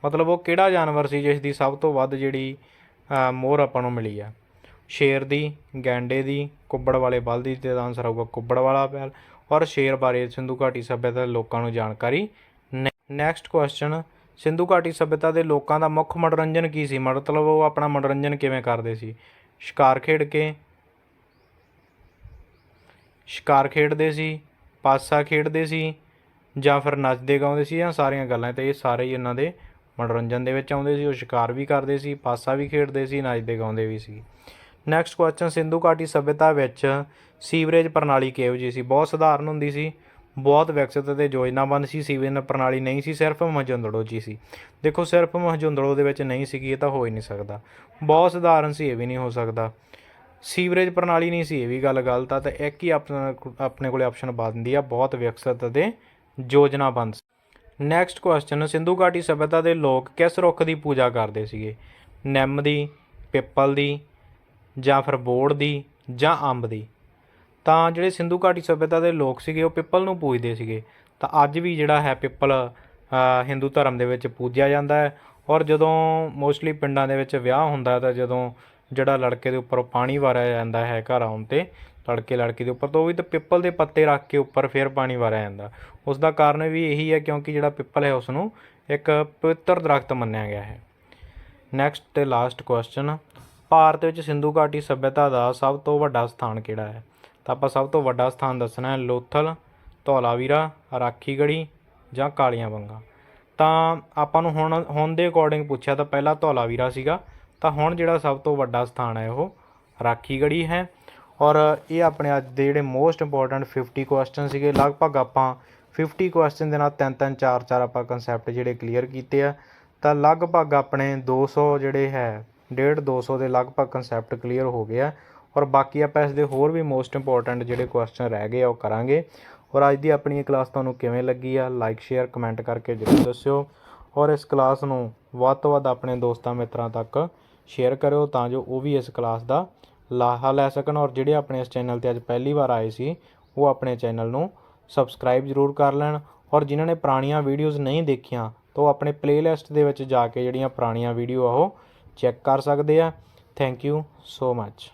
ਮਤਲਬ ਉਹ ਕਿਹੜਾ ਜਾਨਵਰ ਸੀ ਜਿਸ ਦੀ ਸਭ ਤੋਂ ਵੱਧ ਜਿਹੜੀ ਅ, ਮੋਹਰ ਆਪਾਂ ਨੂੰ ਮਿਲੀ ਆ? ਸ਼ੇਰ ਦੀ ਗੈਂਡੇ ਦੀ ਕੁੱਬੜ ਵਾਲੇ ਬਲ ਦੀ ਤੇ ਦਾ ਆਨਸਰ ਆਊਗਾ ਕੁੱਬੜ ਵਾਲਾ ਬੈਲ। ਔਰ ਸ਼ੇਰ ਬਾਰੇ ਸਿੰਧੂ ਘਾਟੀ ਸਭਿਅਤਾ ਦੇ ਲੋਕਾਂ ਨੂੰ ਜਾਣਕਾਰੀ ਨੈਕਸਟ ਕੁਐਸਚਨ ਸਿੰਧੂ ਘਾਟੀ ਸਭਿਅਤਾ ਦੇ ਲੋਕਾਂ ਦਾ ਮੁੱਖ ਮਨੋਰੰਜਨ ਕੀ ਸੀ? ਮਤਲਬ ਉਹ ਆਪਣਾ ਮਨੋਰੰਜਨ ਕਿਵੇਂ ਕਰਦੇ ਸੀ? ਸ਼ਿਕਾਰ ਖੇਡ ਕੇ। ਸ਼ਿਕਾਰ ਖੇਡਦੇ ਸੀ, ਪਾਸਾ ਖੇਡਦੇ ਸੀ ਜਾਂ ਫਿਰ ਨੱਚਦੇ ਗਾਉਂਦੇ ਸੀ ਜਾਂ ਸਾਰੀਆਂ ਗੱਲਾਂ ਤੇ ਇਹ ਸਾਰੇ ਹੀ ਇਹਨਾਂ ਦੇ ਮਨੋਰੰਜਨ ਦੇ ਵਿੱਚ ਆਉਂਦੇ ਸੀ। ਉਹ ਸ਼ਿਕਾਰ ਵੀ ਕਰਦੇ ਸੀ, ਪਾਸਾ ਵੀ ਖੇਡਦੇ ਸੀ, ਨੱਚਦੇ ਗਾਉਂਦੇ ਵੀ ਸੀ। ਨੈਕਸਟ ਕੁਐਸਚਨ ਸਿੰਧੂ ਘਾਟੀ ਸਭਿਅਤਾ ਵਿੱਚ ਸੀਵਰੇਜ ਪ੍ਰਣਾਲੀ ਕਿਹੋ ਜਿਹੀ ਸੀ? ਬਹੁਤ ਸਧਾਰਨ ਹੁੰਦੀ ਸੀ। ਬਹੁਤ ਵਿਕਸਿਤ ਅਤੇ ਯੋਜਨਾਬੰਦ ਸੀ ਸੀਵਰੇਜ ਪ੍ਰਣਾਲੀ ਨਹੀਂ ਸੀ, ਸਿਰਫ ਮਹਜੁੰਦੜੋ ਜੀ ਸੀ। ਦੇਖੋ, ਸਿਰਫ ਮਹਜੁੰਦੜੋ ਦੇ ਵਿੱਚ ਨਹੀਂ ਸੀਗੀ, ਇਹ ਤਾਂ ਹੋ ਹੀ ਨਹੀਂ ਸਕਦਾ। ਬਹੁਤ ਸਧਾਰਨ ਸੀ, ਇਹ ਵੀ ਨਹੀਂ ਹੋ ਸਕਦਾ। ਸੀਵਰੇਜ ਪ੍ਰਣਾਲੀ ਨਹੀਂ ਸੀ, ਇਹ ਵੀ ਗੱਲ ਗਲਤ ਆ, ਤਾਂ ਇੱਕ ਹੀ ਆਪਣਾ ਆਪਣੇ ਕੋਲੇ ਆਪਸ਼ਨ ਬਣਦੀ ਆ, ਬਹੁਤ ਵਿਕਸਿਤ ਅਤੇ ਯੋਜਨਾਬੰਦ ਨੈਕਸਟ ਕੁਐਸਚਨ ਸਿੰਧੂ ਘਾਟੀ ਸਭਿਅਤਾ ਦੇ ਲੋਕ ਕਿਸ ਰੁੱਖ ਦੀ ਪੂਜਾ ਕਰਦੇ ਸੀਗੇ? ਨਿੰਮ ਦੀ, ਪਿੱਪਲ ਦੀ ਜਾਂ ਫਿਰ ਬੋੜ ਦੀ ਜਾਂ ਅੰਬ ਦੀ? ਤਾਂ ਜਿਹੜੇ ਸਿੰਧੂ ਘਾਟੀ ਸੱਭਿਅਤਾ ਦੇ ਲੋਕ ਸੀਗੇ, ਉਹ ਪਿੱਪਲ ਨੂੰ ਪੂਜਦੇ ਸੀਗੇ। ਤਾਂ ਅੱਜ ਵੀ ਜਿਹੜਾ ਹੈ ਪਿੱਪਲ ਹਿੰਦੂ ਧਰਮ ਦੇ ਵਿੱਚ ਪੂਜਿਆ ਜਾਂਦਾ ਹੈ ਔਰ ਜਦੋਂ ਮੋਸਟਲੀ ਪਿੰਡਾਂ ਦੇ ਵਿੱਚ ਵਿਆਹ ਹੁੰਦਾ ਤਾਂ ਜਦੋਂ ਜਿਹੜਾ ਲੜਕੇ ਦੇ ਉੱਪਰ ਪਾਣੀ ਵਾਰਿਆ ਜਾਂਦਾ ਹੈ ਘਰ ਆਉਣ ਤੇ, ਲੜਕੇ ਲੜਕੀ ਦੇ ਉੱਪਰ, ਤਾਂ ਉਹ ਵੀ ਤਾਂ ਪਿੱਪਲ ਦੇ ਪੱਤੇ ਰੱਖ ਕੇ ਉੱਪਰ ਫਿਰ ਪਾਣੀ ਵਾਰਿਆ ਜਾਂਦਾ। ਉਸ ਦਾ ਕਾਰਨ ਵੀ ਇਹੀ ਹੈ ਕਿਉਂਕਿ ਜਿਹੜਾ ਪਿੱਪਲ ਹੈ ਉਸ ਨੂੰ ਇੱਕ ਪਵਿੱਤਰ ਦਰਖਤ ਮੰਨਿਆ ਗਿਆ ਹੈ। ਨੈਕਸਟ ਤੇ ਲਾਸਟ ਕੁਐਸਚਨ ਭਾਰਤ ਵਿੱਚ ਸਿੰਧੂ ਘਾਟੀ ਸਭਿਅਤਾ ਦਾ ਸਭ ਤੋਂ ਵੱਡਾ ਸਥਾਨ ਕਿਹੜਾ ਹੈ? ਤਾਂ ਆਪਾਂ ਸਭ ਤੋਂ ਵੱਡਾ ਸਥਾਨ ਦੱਸਣਾ ਹੈ ਲੋਥਲ, ਧੌਲਾਵੀਰਾ, ਰਾਖੀਗੜ੍ਹੀ ਜਾਂ ਕਾਲੀਆਂ ਬੰਗਾ। ਤਾਂ ਆਪਾਂ ਨੂੰ ਹੁਣ ਹੁਣ ਦੇ ਅਕੋਰਡਿੰਗ ਪੁੱਛਿਆ ਤਾਂ ਪਹਿਲਾ ਧੌਲਾਵੀਰਾ ਸੀਗਾ, ਤਾਂ ਹੁਣ ਜਿਹੜਾ ਸਭ ਤੋਂ ਵੱਡਾ ਸਥਾਨ ਹੈ ਉਹ ਰਾਖੀਗੜ੍ਹੀ ਹੈ। ਔਰ ਇਹ ਆਪਣੇ ਅੱਜ ਦੇ ਜਿਹੜੇ ਮੋਸਟ ਇੰਪੋਰਟੈਂਟ 50 ਕੁਐਸਚਨ ਸੀਗੇ, ਲਗਭਗ ਆਪਾਂ 50 ਕੁਐਸਚਨ ਦੇ ਨਾਲ ਤਿੰਨ ਤਿੰਨ ਚਾਰ ਚਾਰ ਆਪਾਂ ਕਨਸੈਪਟ ਜਿਹੜੇ ਕਲੀਅਰ ਕੀਤੇ ਆ, ਤਾਂ ਲਗਭਗ ਆਪਣੇ 200 ਜਿਹੜੇ ਹੈ 1.5 200 ਦੇ ਲਗਭਗ ਕਨਸੈਪਟ ਕਲੀਅਰ ਹੋ ਗਏ ਆ। ਔਰ ਬਾਕੀ ਆਪਾਂ ਇਸ ਦੇ ਹੋਰ ਵੀ ਮੋਸਟ ਇੰਪੋਰਟੈਂਟ ਜਿਹੜੇ ਕੁਐਸਚਨ ਰਹਿ ਗਏ ਆ, ਉਹ ਕਰਾਂਗੇ। ਔਰ ਅੱਜ ਦੀ ਆਪਣੀ ਇਹ ਕਲਾਸ ਤੁਹਾਨੂੰ ਕਿਵੇਂ ਲੱਗੀ ਆ ਲਾਈਕ ਸ਼ੇਅਰ ਕਮੈਂਟ ਕਰਕੇ ਜ਼ਰੂਰ ਦੱਸਿਓ। ਔਰ ਇਸ ਕਲਾਸ ਨੂੰ ਵੱਧ ਤੋਂ ਵੱਧ ਆਪਣੇ ਦੋਸਤਾਂ, ਮਿੱਤਰਾਂ ਤੱਕ ਸ਼ੇਅਰ ਕਰਿਓ ਤਾਂ ਜੋ ਉਹ ਵੀ ਇਸ ਕਲਾਸ ਦਾ ਲਾਹਾ ਲੈ ਸਕਣ। ਔਰ ਜਿਹੜੇ ਆਪਣੇ ਇਸ ਚੈਨਲ ਤੇ ਅੱਜ ਪਹਿਲੀ ਵਾਰ ਆਏ ਸੀ, ਉਹ ਆਪਣੇ ਚੈਨਲ ਨੂੰ ਸਬਸਕ੍ਰਾਈਬ ਜ਼ਰੂਰ ਕਰ ਲੈਣ। ਔਰ ਜਿਨ੍ਹਾਂ ਨੇ ਪੁਰਾਣੀਆਂ ਵੀਡੀਓਜ਼ ਨਹੀਂ ਦੇਖੀਆਂ, ਤਾਂ ਉਹ ਆਪਣੇ ਪਲੇਲਿਸਟ ਦੇ ਵਿੱਚ ਜਾ ਕੇ ਜਿਹੜੀਆਂ ਪੁਰਾਣੀਆਂ ਵੀਡੀਓ ਆ ਉਹ ਚੈੱਕ ਕਰ ਸਕਦੇ ਆ। Thank you so much